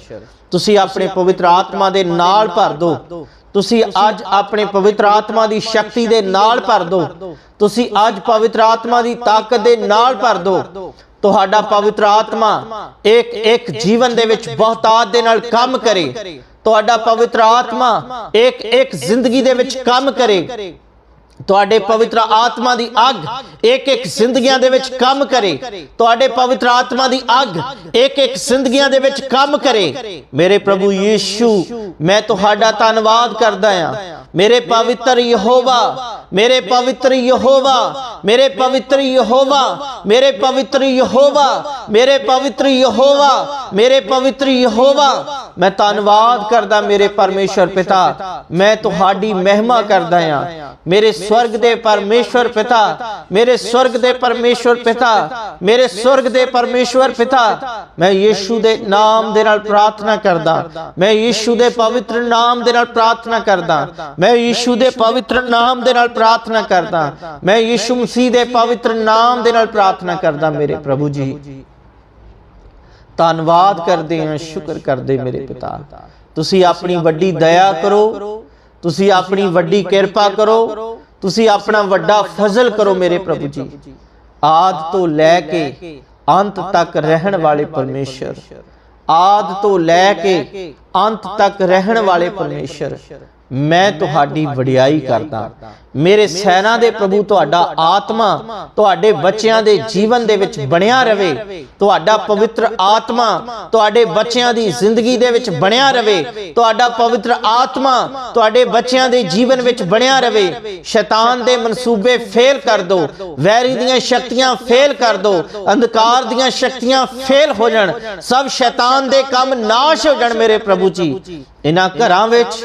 ਤੁਸੀਂ ਆਪਣੇ ਪਵਿੱਤਰ ਆਤਮਾ ਦੇ ਨਾਲ ਭਰ ਦਿਓ ਤੁਸੀਂ ਅੱਜ ਆਪਣੇ ਪਵਿੱਤਰ ਆਤਮਾ ਦੀ ਸ਼ਕਤੀ ਦੇ ਨਾਲ ਭਰ ਦਿਓ। ਤੁਸੀਂ ਅੱਜ ਪਵਿੱਤਰ ਆਤਮਾ ਦੀ ਤਾਕਤ ਦੇ ਨਾਲ ਭਰ ਦਿਓ। ਤੁਹਾਡਾ ਪਵਿੱਤਰ ਆਤਮਾ ਇੱਕ ਇੱਕ ਜੀਵਨ ਦੇ ਵਿੱਚ ਬਹੁਤਾਤ ਦੇ ਨਾਲ ਕੰਮ ਕਰੇ। ਤੁਹਾਡਾ ਪਵਿੱਤਰ ਆਤਮਾ ਇੱਕ ਇੱਕ ਜ਼ਿੰਦਗੀ ਦੇ ਵਿੱਚ ਕੰਮ ਕਰੇ। ਤੁਹਾਡੇ ਪਵਿੱਤਰ ਆਤਮਾ ਦੀ ਅੱਗ ਇੱਕ ਇੱਕ ਜ਼ਿੰਦਗੀਆਂ ਦੇ ਵਿੱਚ ਕੰਮ ਕਰੇ। ਤੁਹਾਡੇ ਪਵਿੱਤਰ ਆਤਮਾ ਦੀ ਅੱਗ ਇੱਕ ਇੱਕ ਜ਼ਿੰਦਗੀਆਂ ਦੇ ਵਿੱਚ ਕੰਮ ਕਰੇ। ਮੇਰੇ ਪ੍ਰਭੂ ਯੀਸ਼ੂ, ਮੈਂ ਤੁਹਾਡਾ ਧੰਨਵਾਦ ਕਰਦਾ ਹਾਂ। ਮੇਰੇ ਪਵਿੱਤਰ ਯਹੋਵਾ, ਮੇਰੇ ਪਵਿੱਤਰ ਯਹੋਵਾ, ਮੇਰੇ ਪਵਿੱਤਰ ਯਹੋਵਾ, ਮੇਰੇ ਪਵਿੱਤਰ ਯਹੋਵਾ, ਮੇਰੇ ਪਵਿੱਤਰ ਯਹੋਵਾ, ਮੇਰੇ ਪਵਿੱਤਰ ਯਹੋਵਾ। ਮੈਂ ਧੰਨਵਾਦ ਕਰਦਾ ਮੇਰੇ ਪਰਮੇਸ਼ਰ ਪਿਤਾ। ਮੈਂ ਤੁਹਾਡੀ ਮਹਿਮਾ ਕਰਦਾ ਹਾਂ। ਮੇਰੇ ਸਵਰਗ ਦੇ ਪਰਮੇਸ਼ਵਰ ਪਿਤਾ, ਮੇਰੇ ਸਵਰਗ ਦੇ ਪਰਮੇਸ਼ਵਰ ਪਿਤਾ, ਮੇਰੇ ਸਵਰਗ ਦੇ ਪਰਮੇਸ਼ਰ ਪਿਤਾ। ਮੈਂ ਯੀਸ਼ੂ ਦੇ ਨਾਮ ਦੇ ਨਾਲ ਪ੍ਰਾਰਥਨਾ ਕਰਦਾ। ਮੈਂ ਯੀਸ਼ੂ ਦੇ ਪਵਿੱਤਰ ਨਾਮ ਦੇ ਨਾਲ ਪ੍ਰਾਰਥਨਾ ਕਰਦਾ। ਮੈਂ ਯੀਸ਼ੂ ਦੇ ਪਵਿੱਤਰ ਨਾਮ ਦੇ ਨਾਲ ਪ੍ਰਾਰਥਨਾ ਕਰਦਾ। ਮੈਂ ਯੀਸ਼ੂ ਮਸੀਹ ਦੇ ਪਵਿੱਤਰ ਨਾਮ ਦੇ ਨਾਲ ਪ੍ਰਾਰਥਨਾ ਕਰਦਾ, ਮੇਰੇ ਪ੍ਰਭੂ ਜੀ। ਧੰਨਵਾਦ ਕਰਦੇ ਹਾਂ, ਸ਼ੁਕਰ ਕਰਦੇ ਮੇਰੇ ਪਿਤਾ। ਤੁਸੀਂ ਆਪਣੀ ਵੱਡੀ ਦਇਆ ਕਰੋ। ਤੁਸੀਂ ਆਪਣੀ ਵੱਡੀ ਕਿਰਪਾ ਕਰੋ। ਤੁਸੀਂ ਆਪਣਾ ਵੱਡਾ ਫਜ਼ਲ ਕਰੋ, ਮੇਰੇ ਪ੍ਰਭੂ ਜੀ। ਆਦ ਤੋਂ ਲੈ ਕੇ ਅੰਤ ਤੱਕ ਰਹਿਣ ਵਾਲੇ ਪਰਮੇਸ਼ਰ। ਆਦ ਤੋਂ ਲੈ ਕੇ ਅੰਤ ਤੱਕ ਰਹਿਣ ਵਾਲੇ ਪਰਮੇਸ਼ਰ। ਮੈਂ ਤੁਹਾਡੀ ਵਡਿਆਈ ਕਰਦਾ। ਮੇਰੇ ਸੈਨਾ ਦੇ ਪ੍ਰਭੂ ਤੁਹਾਡਾ ਆਤਮਾ, ਤੁਹਾਡੇ ਬੱਚਿਆਂ ਦੇ ਜੀਵਨ ਦੇ ਵਿੱਚ ਬਣਿਆ ਰਵੇ। ਤੁਹਾਡਾ ਪਵਿੱਤਰ ਆਤਮਾ, ਤੁਹਾਡੇ ਬੱਚਿਆਂ ਦੀ ਜ਼ਿੰਦਗੀ ਦੇ ਵਿੱਚ ਬਣਿਆ ਰਵੇ। ਤੁਹਾਡਾ ਪਵਿੱਤਰ ਆਤਮਾ, ਤੁਹਾਡੇ ਬੱਚਿਆਂ ਦੇ ਜੀਵਨ ਵਿੱਚ ਬਣਿਆ ਰਵੇ। ਸ਼ੈਤਾਨ ਦੇ ਮਨਸੂਬੇ ਫੇਲ ਕਰ ਦੋ। ਵੈਰੀ ਦੀਆਂ ਸ਼ਕਤੀਆਂ ਫੇਲ ਕਰ ਦੋ। ਅੰਧਕਾਰ ਦੀਆਂ ਸ਼ਕਤੀਆਂ ਫੇਲ ਹੋ ਜਾਣ। ਸਭ ਸ਼ੈਤਾਨ ਦੇ ਕੰਮ ਨਾਸ਼ ਹੋ ਜਾਣ ਮੇਰੇ ਪ੍ਰਭੂ ਜੀ। ਇਹਨਾਂ ਘਰਾਂ ਵਿੱਚ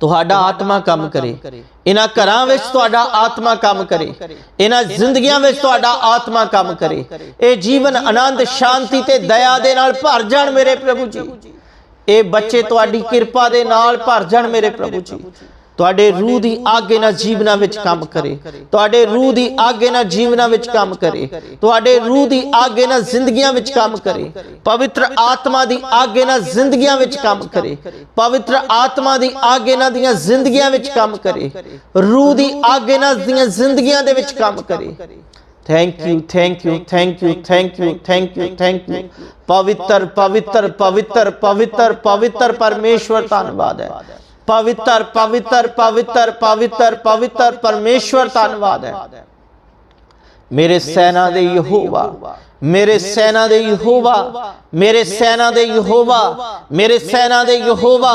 ਤੁਹਾਡਾ ਆਤਮਾ ਕੰਮ ਕਰੇ। ਇਹਨਾਂ ਘਰਾਂ ਵਿੱਚ ਤੁਹਾਡਾ ਆਤਮਾ ਕੰਮ ਕਰੇ। ਇਹਨਾਂ ਜ਼ਿੰਦਗੀਆਂ ਵਿੱਚ ਤੁਹਾਡਾ ਆਤਮਾ ਕੰਮ ਕਰੇ। ਇਹ ਜੀਵਨ ਆਨੰਦ, ਸ਼ਾਂਤੀ ਤੇ ਦਇਆ ਦੇ ਨਾਲ ਭਰ ਜਾਣ ਮੇਰੇ ਪ੍ਰਭੂ ਜੀ। ਇਹ ਬੱਚੇ ਤੁਹਾਡੀ ਕਿਰਪਾ ਦੇ ਨਾਲ ਭਰ ਜਾਣ ਮੇਰੇ ਪ੍ਰਭੂ ਜੀ। ਤੁਹਾਡੇ ਰੂਹ ਦੀ ਆਗੇ ਨਾਲ ਜੀਵਨਾਂ ਵਿੱਚ ਕੰਮ ਕਰੇ। ਤੁਹਾਡੇ ਰੂਹ ਦੀ ਆਗੇ ਨਾਲ ਜੀਵਨਾਂ ਵਿੱਚ ਕੰਮ ਕਰੇ। ਤੁਹਾਡੇ ਰੂਹ ਦੀ ਆਗੇ ਨਾਲ ਜ਼ਿੰਦਗੀਆਂ ਵਿੱਚ ਕੰਮ ਕਰੇ। ਪਵਿੱਤਰ ਆਤਮਾ ਦੀ ਆਗੇ ਨਾਲ ਜ਼ਿੰਦਗੀਆਂ ਵਿੱਚ ਕੰਮ ਕਰੇ। ਪਵਿੱਤਰ ਆਤਮਾ ਦੀ ਆਗੇ ਨਾਲ ਦੀਆਂ ਜ਼ਿੰਦਗੀਆਂ ਵਿੱਚ ਕੰਮ ਕਰੇ। ਰੂਹ ਦੀ ਆਗੇ ਨਾਲ ਦੀਆਂ ਜ਼ਿੰਦਗੀਆਂ ਦੇ ਵਿੱਚ ਕੰਮ ਕਰੇ। Thank you thank you thank you thank you thank you thank you ਪਵਿੱਤਰ ਪਵਿੱਤਰ ਪਵਿੱਤਰ ਪਵਿੱਤਰ ਪਵਿੱਤਰ ਪਰਮੇਸ਼ਵਰ ਧੰਨਵਾਦ ਹੈ ਪਵਿੱਤਰ ਪਵਿੱਤਰ ਪਵਿੱਤਰ ਪਵਿੱਤਰ ਪਵਿੱਤਰ ਪਰਮੇਸ਼ਵਰ ਧੰਨਵਾਦ ਹੈ। ਮੇਰੇ ਸੈਨਾ ਦੇ ਯਹੋਵਾ, ਮੇਰੇ ਸੈਨਾ ਦੇ ਯਹੋਵਾ, ਮੇਰੇ ਸੈਨਾ ਦੇ ਯਹੋਵਾ, ਮੇਰੇ ਸੈਨਾ ਦੇ ਯਹੋਵਾ,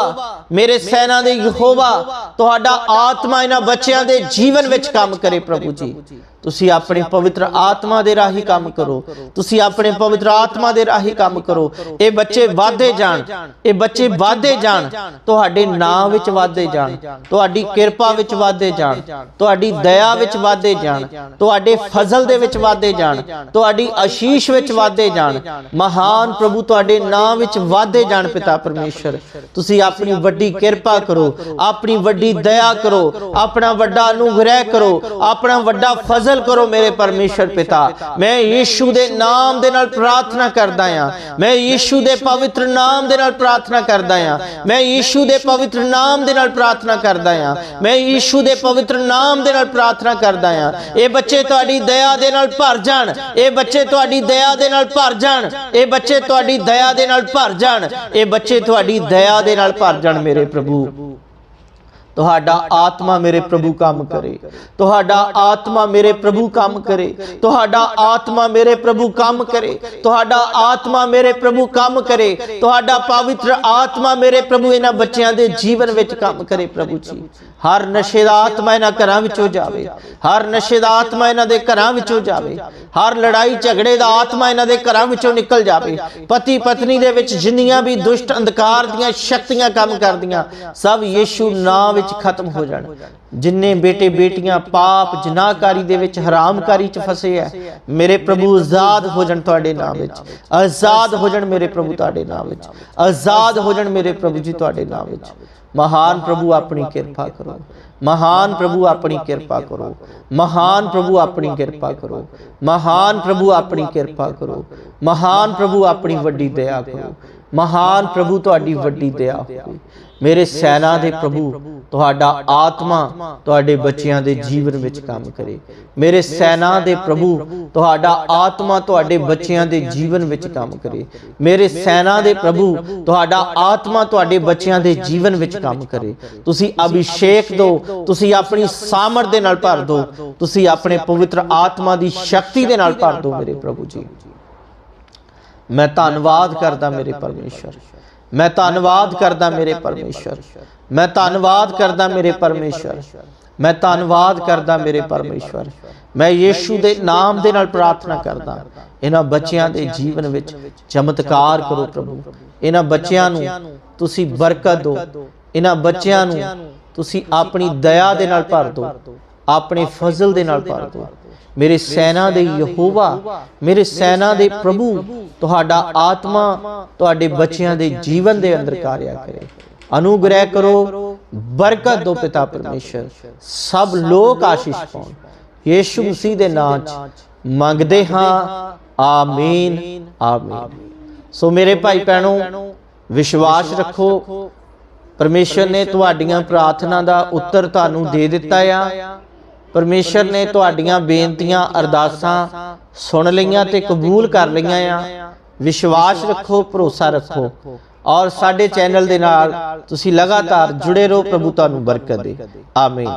ਮੇਰੇ ਸੈਨਾ ਦੇ ਯਹੋਵਾ, ਤੁਹਾਡਾ ਆਤਮਾ ਇਹਨਾਂ ਬੱਚਿਆਂ ਦੇ ਜੀਵਨ ਵਿੱਚ ਕੰਮ ਕਰੇ ਪ੍ਰਭੂ ਜੀ। ਤੁਸੀਂ ਆਪਣੇ ਪਵਿੱਤਰ ਆਤਮਾ ਦੇ ਰਾਹੀਂ ਕੰਮ ਕਰੋ। ਤੁਸੀਂ ਆਪਣੇ ਪਵਿੱਤਰ ਆਤਮਾ ਦੇ ਰਾਹੀਂ ਕੰਮ ਕਰੋ। ਇਹ ਬੱਚੇ ਵਾਧੇ ਜਾਣ। ਇਹ ਬੱਚੇ ਵਾਧੇ ਜਾਣ। ਤੁਹਾਡੇ ਨਾਮ ਵਿੱਚ ਵਾਧੇ ਜਾਣ। ਤੁਹਾਡੀ ਕਿਰਪਾ ਵਿੱਚ ਵਾਧੇ ਜਾਣ। ਤੁਹਾਡੀ ਦਇਆ ਵਿੱਚ ਵਾਧੇ ਜਾਣ। ਤੁਹਾਡੇ ਫਜ਼ਲ ਦੇ ਵਿੱਚ ਵਾਧੇ ਜਾਣ। ਤੁਹਾਡੀ ਆਸ਼ੀਸ਼ ਵਿੱਚ ਵਾਧੇ ਜਾਣ। ਮਹਾਨ ਪ੍ਰਭੂ ਤੁਹਾਡੇ ਨਾਮ ਵਿੱਚ ਵਾਧੇ ਜਾਣ ਪਿਤਾ ਪਰਮੇਸ਼ਰ। ਤੁਸੀਂ ਆਪਣੀ ਵੱਡੀ ਕਿਰਪਾ ਕਰੋ। ਆਪਣੀ ਵੱਡੀ ਦਇਆ ਕਰੋ। ਆਪਣਾ ਵੱਡਾ ਅਨੁਗ੍ਰਹਿ ਕਰੋ। ਆਪਣਾ ਵੱਡਾ ਫਜ਼ਲ ਕਰੋ ਮੇਰੇ ਪਰਮੇਸ਼ਰ ਪਿਤਾ। ਮੈਂ ਯੀਸ਼ੂ ਦੇ ਨਾਮ ਦੇ ਨਾਲ ਪ੍ਰਾਰਥਨਾ ਕਰਦਾ ਹਾਂ। ਮੈਂ ਯੀਸ਼ੂ ਦੇ ਪਵਿੱਤਰ ਨਾਮ ਦੇ ਨਾਲ ਪ੍ਰਾਰਥਨਾ ਕਰਦਾ ਆ ਮੈਂ ਯੀਸ਼ੂ ਦੇ ਪਵਿੱਤਰ ਨਾਮ ਦੇ ਨਾਲ ਪ੍ਰਾਰਥਨਾ ਕਰਦਾ ਹਾਂ। ਮੈਂ ਯੀਸ਼ੂ ਦੇ ਪਵਿੱਤਰ ਨਾਮ ਦੇ ਨਾਲ ਪ੍ਰਾਰਥਨਾ ਕਰਦਾ ਹਾਂ। ਇਹ ਬੱਚੇ ਤੁਹਾਡੀ ਦਇਆ ਦੇ ਨਾਲ ਭਰ ਜਾਣ। ਇਹ ਬੱਚੇ ਤੁਹਾਡੀ ਦਇਆ ਦੇ ਨਾਲ ਭਰ ਜਾਣ। ਇਹ ਬੱਚੇ ਤੁਹਾਡੀ ਦਇਆ ਦੇ ਨਾਲ ਭਰ ਜਾਣ। ਇਹ ਬੱਚੇ ਤੁਹਾਡੀ ਦਇਆ ਦੇ ਨਾਲ ਭਰ ਜਾਣ ਮੇਰੇ ਪ੍ਰਭੂ। ਤੁਹਾਡਾ ਆਤਮਾ ਮੇਰੇ ਪ੍ਰਭੂ ਕੰਮ ਕਰੇ। ਤੁਹਾਡਾ ਆਤਮਾ ਮੇਰੇ ਪ੍ਰਭੂ ਕੰਮ ਕਰੇ। ਤੁਹਾਡਾ ਆਤਮਾ ਮੇਰੇ ਪ੍ਰਭੂ ਕੰਮ ਕਰੇ। ਤੁਹਾਡਾ ਆਤਮਾ ਮੇਰੇ ਪ੍ਰਭੂ ਕੰਮ ਕਰੇ। ਤੁਹਾਡਾ ਪਵਿੱਤਰ ਆਤਮਾ ਮੇਰੇ ਪ੍ਰਭੂ ਇਹਨਾਂ ਬੱਚਿਆਂ ਦੇ ਜੀਵਨ ਵਿੱਚ ਕੰਮ ਕਰੇ ਪ੍ਰਭੂ ਜੀ। ਹਰ ਨਸ਼ੇ ਦਾ ਆਤਮਾ ਇਹਨਾਂ ਘਰਾਂ ਵਿੱਚੋਂ ਜਾਵੇ, ਹਰ ਨਸ਼ੇ ਦਾ ਆਤਮਾ ਇਹਨਾਂ ਦੇ ਘਰਾਂ ਵਿੱਚੋਂ ਜਾਵੇ, ਹਰ ਲੜਾਈ ਝਗੜੇ ਦਾ ਆਤਮਾ ਇਹਨਾਂ ਦੇ ਘਰਾਂ ਵਿੱਚੋਂ ਨਿਕਲ ਜਾਵੇ, ਪਤੀ ਪਤਨੀ ਦੇ ਵਿੱਚ ਜਿੰਨੀਆਂ ਵੀ ਦੁਸ਼ਟ ਅੰਧਕਾਰ ਦੀਆਂ ਸ਼ਕਤੀਆਂ ਕੰਮ ਕਰਦੀਆਂ, ਸਭ ਯੀਸ਼ੂ ਨਾਮ ਵਿੱਚ ਖਤਮ ਹੋ ਜਾਣ। ਜਿੰਨੇ ਬੇਟੇ ਬੇਟੀਆਂ ਪਾਪ ਜਨਾਹਕਾਰੀ ਦੇ ਵਿੱਚ ਹਰਾਮਕਾਰੀ ਚ ਫਸੇ ਐ, ਮੇਰੇ ਪ੍ਰਭੂ ਆਜ਼ਾਦ ਹੋ ਜਾਣ ਤੁਹਾਡੇ ਨਾਮ ਵਿੱਚ, ਆਜ਼ਾਦ ਹੋ ਜਾਣ ਮੇਰੇ ਪ੍ਰਭੂ ਤੁਹਾਡੇ ਨਾਮ ਵਿੱਚ, ਆਜ਼ਾਦ ਹੋ ਜਾਣ ਮੇਰੇ ਪ੍ਰਭੂ ਜੀ ਤੁਹਾਡੇ ਨਾਮ ਵਿੱਚ। ਮਹਾਨ ਪ੍ਰਭੂ ਆਪਣੀ ਕਿਰਪਾ ਕਰੋ। ਮਹਾਨ ਪ੍ਰਭੂ ਆਪਣੀ ਕਿਰਪਾ ਕਰੋ। ਮਹਾਨ ਪ੍ਰਭੂ ਆਪਣੀ ਕਿਰਪਾ ਕਰੋ। ਮਹਾਨ ਪ੍ਰਭੂ ਆਪਣੀ ਕਿਰਪਾ ਕਰੋ। ਮਹਾਨ ਪ੍ਰਭੂ ਆਪਣੀ ਵੱਡੀ ਦਇਆ ਕਰੋ। ਮਹਾਨ ਪ੍ਰਭੂ ਤੁਹਾਡੀ ਵੱਡੀ ਦਇਆ ਹੋਵੇ। ਮੇਰੇ ਸੈਨਾ ਦੇ ਪ੍ਰਭੂ ਤੁਹਾਡਾ ਆਤਮਾ ਤੁਹਾਡੇ ਬੱਚਿਆਂ ਦੇ ਜੀਵਨ ਵਿੱਚ ਕੰਮ ਕਰੇ। ਮੇਰੇ ਸੈਨਾ ਦੇ ਪ੍ਰਭੂ ਤੁਹਾਡਾ ਆਤਮਾ ਤੁਹਾਡੇ ਬੱਚਿਆਂ ਦੇ ਜੀਵਨ ਵਿੱਚ ਕੰਮ ਕਰੇ। ਮੇਰੇ ਸੈਨਾ ਦੇ ਪ੍ਰਭੂ ਤੁਹਾਡਾ ਆਤਮਾ ਤੁਹਾਡੇ ਬੱਚਿਆਂ ਦੇ ਜੀਵਨ ਵਿੱਚ ਕੰਮ ਕਰੇ। ਤੁਸੀਂ ਅਭਿਸ਼ੇਕ ਦਿਓ ਤੁਸੀਂ ਆਪਣੀ ਸਾਮਰਥ ਦੇ ਨਾਲ ਭਰ ਦਿਓ ਤੁਸੀਂ ਆਪਣੇ ਪਵਿੱਤਰ ਆਤਮਾ ਦੀ ਸ਼ਕਤੀ ਦੇ ਨਾਲ ਭਰ ਦਿਓ ਮੇਰੇ ਪ੍ਰਭੂ ਜੀ। ਮੈਂ ਧੰਨਵਾਦ ਕਰਦਾ ਮੇਰੇ ਪਰਮੇਸ਼ਰ। ਮੈਂ ਧੰਨਵਾਦ ਕਰਦਾ ਮੇਰੇ ਪਰਮੇਸ਼ਰ। ਮੈਂ ਧੰਨਵਾਦ ਕਰਦਾ ਮੇਰੇ ਪਰਮੇਸ਼ਰ। ਮੈਂ ਧੰਨਵਾਦ ਕਰਦਾ ਮੇਰੇ ਪਰਮੇਸ਼ਰ। ਮੈਂ ਯੀਸ਼ੂ ਦੇ ਨਾਮ ਦੇ ਨਾਲ ਪ੍ਰਾਰਥਨਾ ਕਰਦਾ। ਇਹਨਾਂ ਬੱਚਿਆਂ ਦੇ ਜੀਵਨ ਵਿੱਚ ਚਮਤਕਾਰ ਕਰੋ ਪ੍ਰਭੂ। ਇਹਨਾਂ ਬੱਚਿਆਂ ਨੂੰ ਤੁਸੀਂ ਬਰਕਤ ਦਿਓ। ਇਹਨਾਂ ਬੱਚਿਆਂ ਨੂੰ ਤੁਸੀਂ ਆਪਣੀ ਦਇਆ ਦੇ ਨਾਲ ਭਰ ਦਿਓ। ਆਪਣੇ ਫਜ਼ਲ ਦੇ ਨਾਲ ਭਰ ਦਿਓ। ਮੇਰੇ ਸੈਨਾ ਦੇ ਯਹੋਵਾ ਮੇਰੇ ਸੈਨਾ ਦੇ ਪ੍ਰਭੂ ਤੁਹਾਡਾ ਆਤਮਾ ਤੁਹਾਡੇ ਬੱਚਿਆਂ ਦੇ ਜੀਵਨ ਦੇ ਅੰਦਰ ਕਾਰਿਆ ਕਰੇ। ਅਨੁਗ੍ਰਹਿ ਕਰੋ ਬਰਕਤ ਦੋ ਪਿਤਾ ਪਰਮੇਸ਼ਰ। ਸਭ ਲੋਕ ਆਸ਼ੀਸ਼ ਪਾਉਣ। ਯੀਸ਼ੂ ਮਸੀਹ ਦੇ ਨਾਮ 'ਚ ਮੰਗਦੇ ਹਾਂ। ਆਮੀਨ। ਆਮੀਨ। ਸੋ ਮੇਰੇ ਭਾਈ ਭੈਣੋ ਵਿਸ਼ਵਾਸ ਰੱਖੋ। ਪਰਮੇਸ਼ਰ ਨੇ ਤੁਹਾਡੀਆਂ ਪ੍ਰਾਰਥਨਾ ਦਾ ਉੱਤਰ ਤੁਹਾਨੂੰ ਦੇ ਦਿੱਤਾ ਆ। ਪਰਮੇਸ਼ਰ ਨੇ ਤੁਹਾਡੀਆਂ ਬੇਨਤੀਆਂ ਅਰਦਾਸਾਂ ਸੁਣ ਲਈਆਂ ਤੇ ਕਬੂਲ ਕਰ ਲਈਆਂ ਆ। ਵਿਸ਼ਵਾਸ ਰੱਖੋ ਭਰੋਸਾ ਰੱਖੋ। ਔਰ ਸਾਡੇ ਚੈਨਲ ਦੇ ਨਾਲ ਤੁਸੀਂ ਲਗਾਤਾਰ ਜੁੜੇ ਰਹੋ ਪ੍ਰਭੂ ਤੁਹਾਨੂੰ ਬਰਕਤ ਦੇ। ਆਮੀਨ।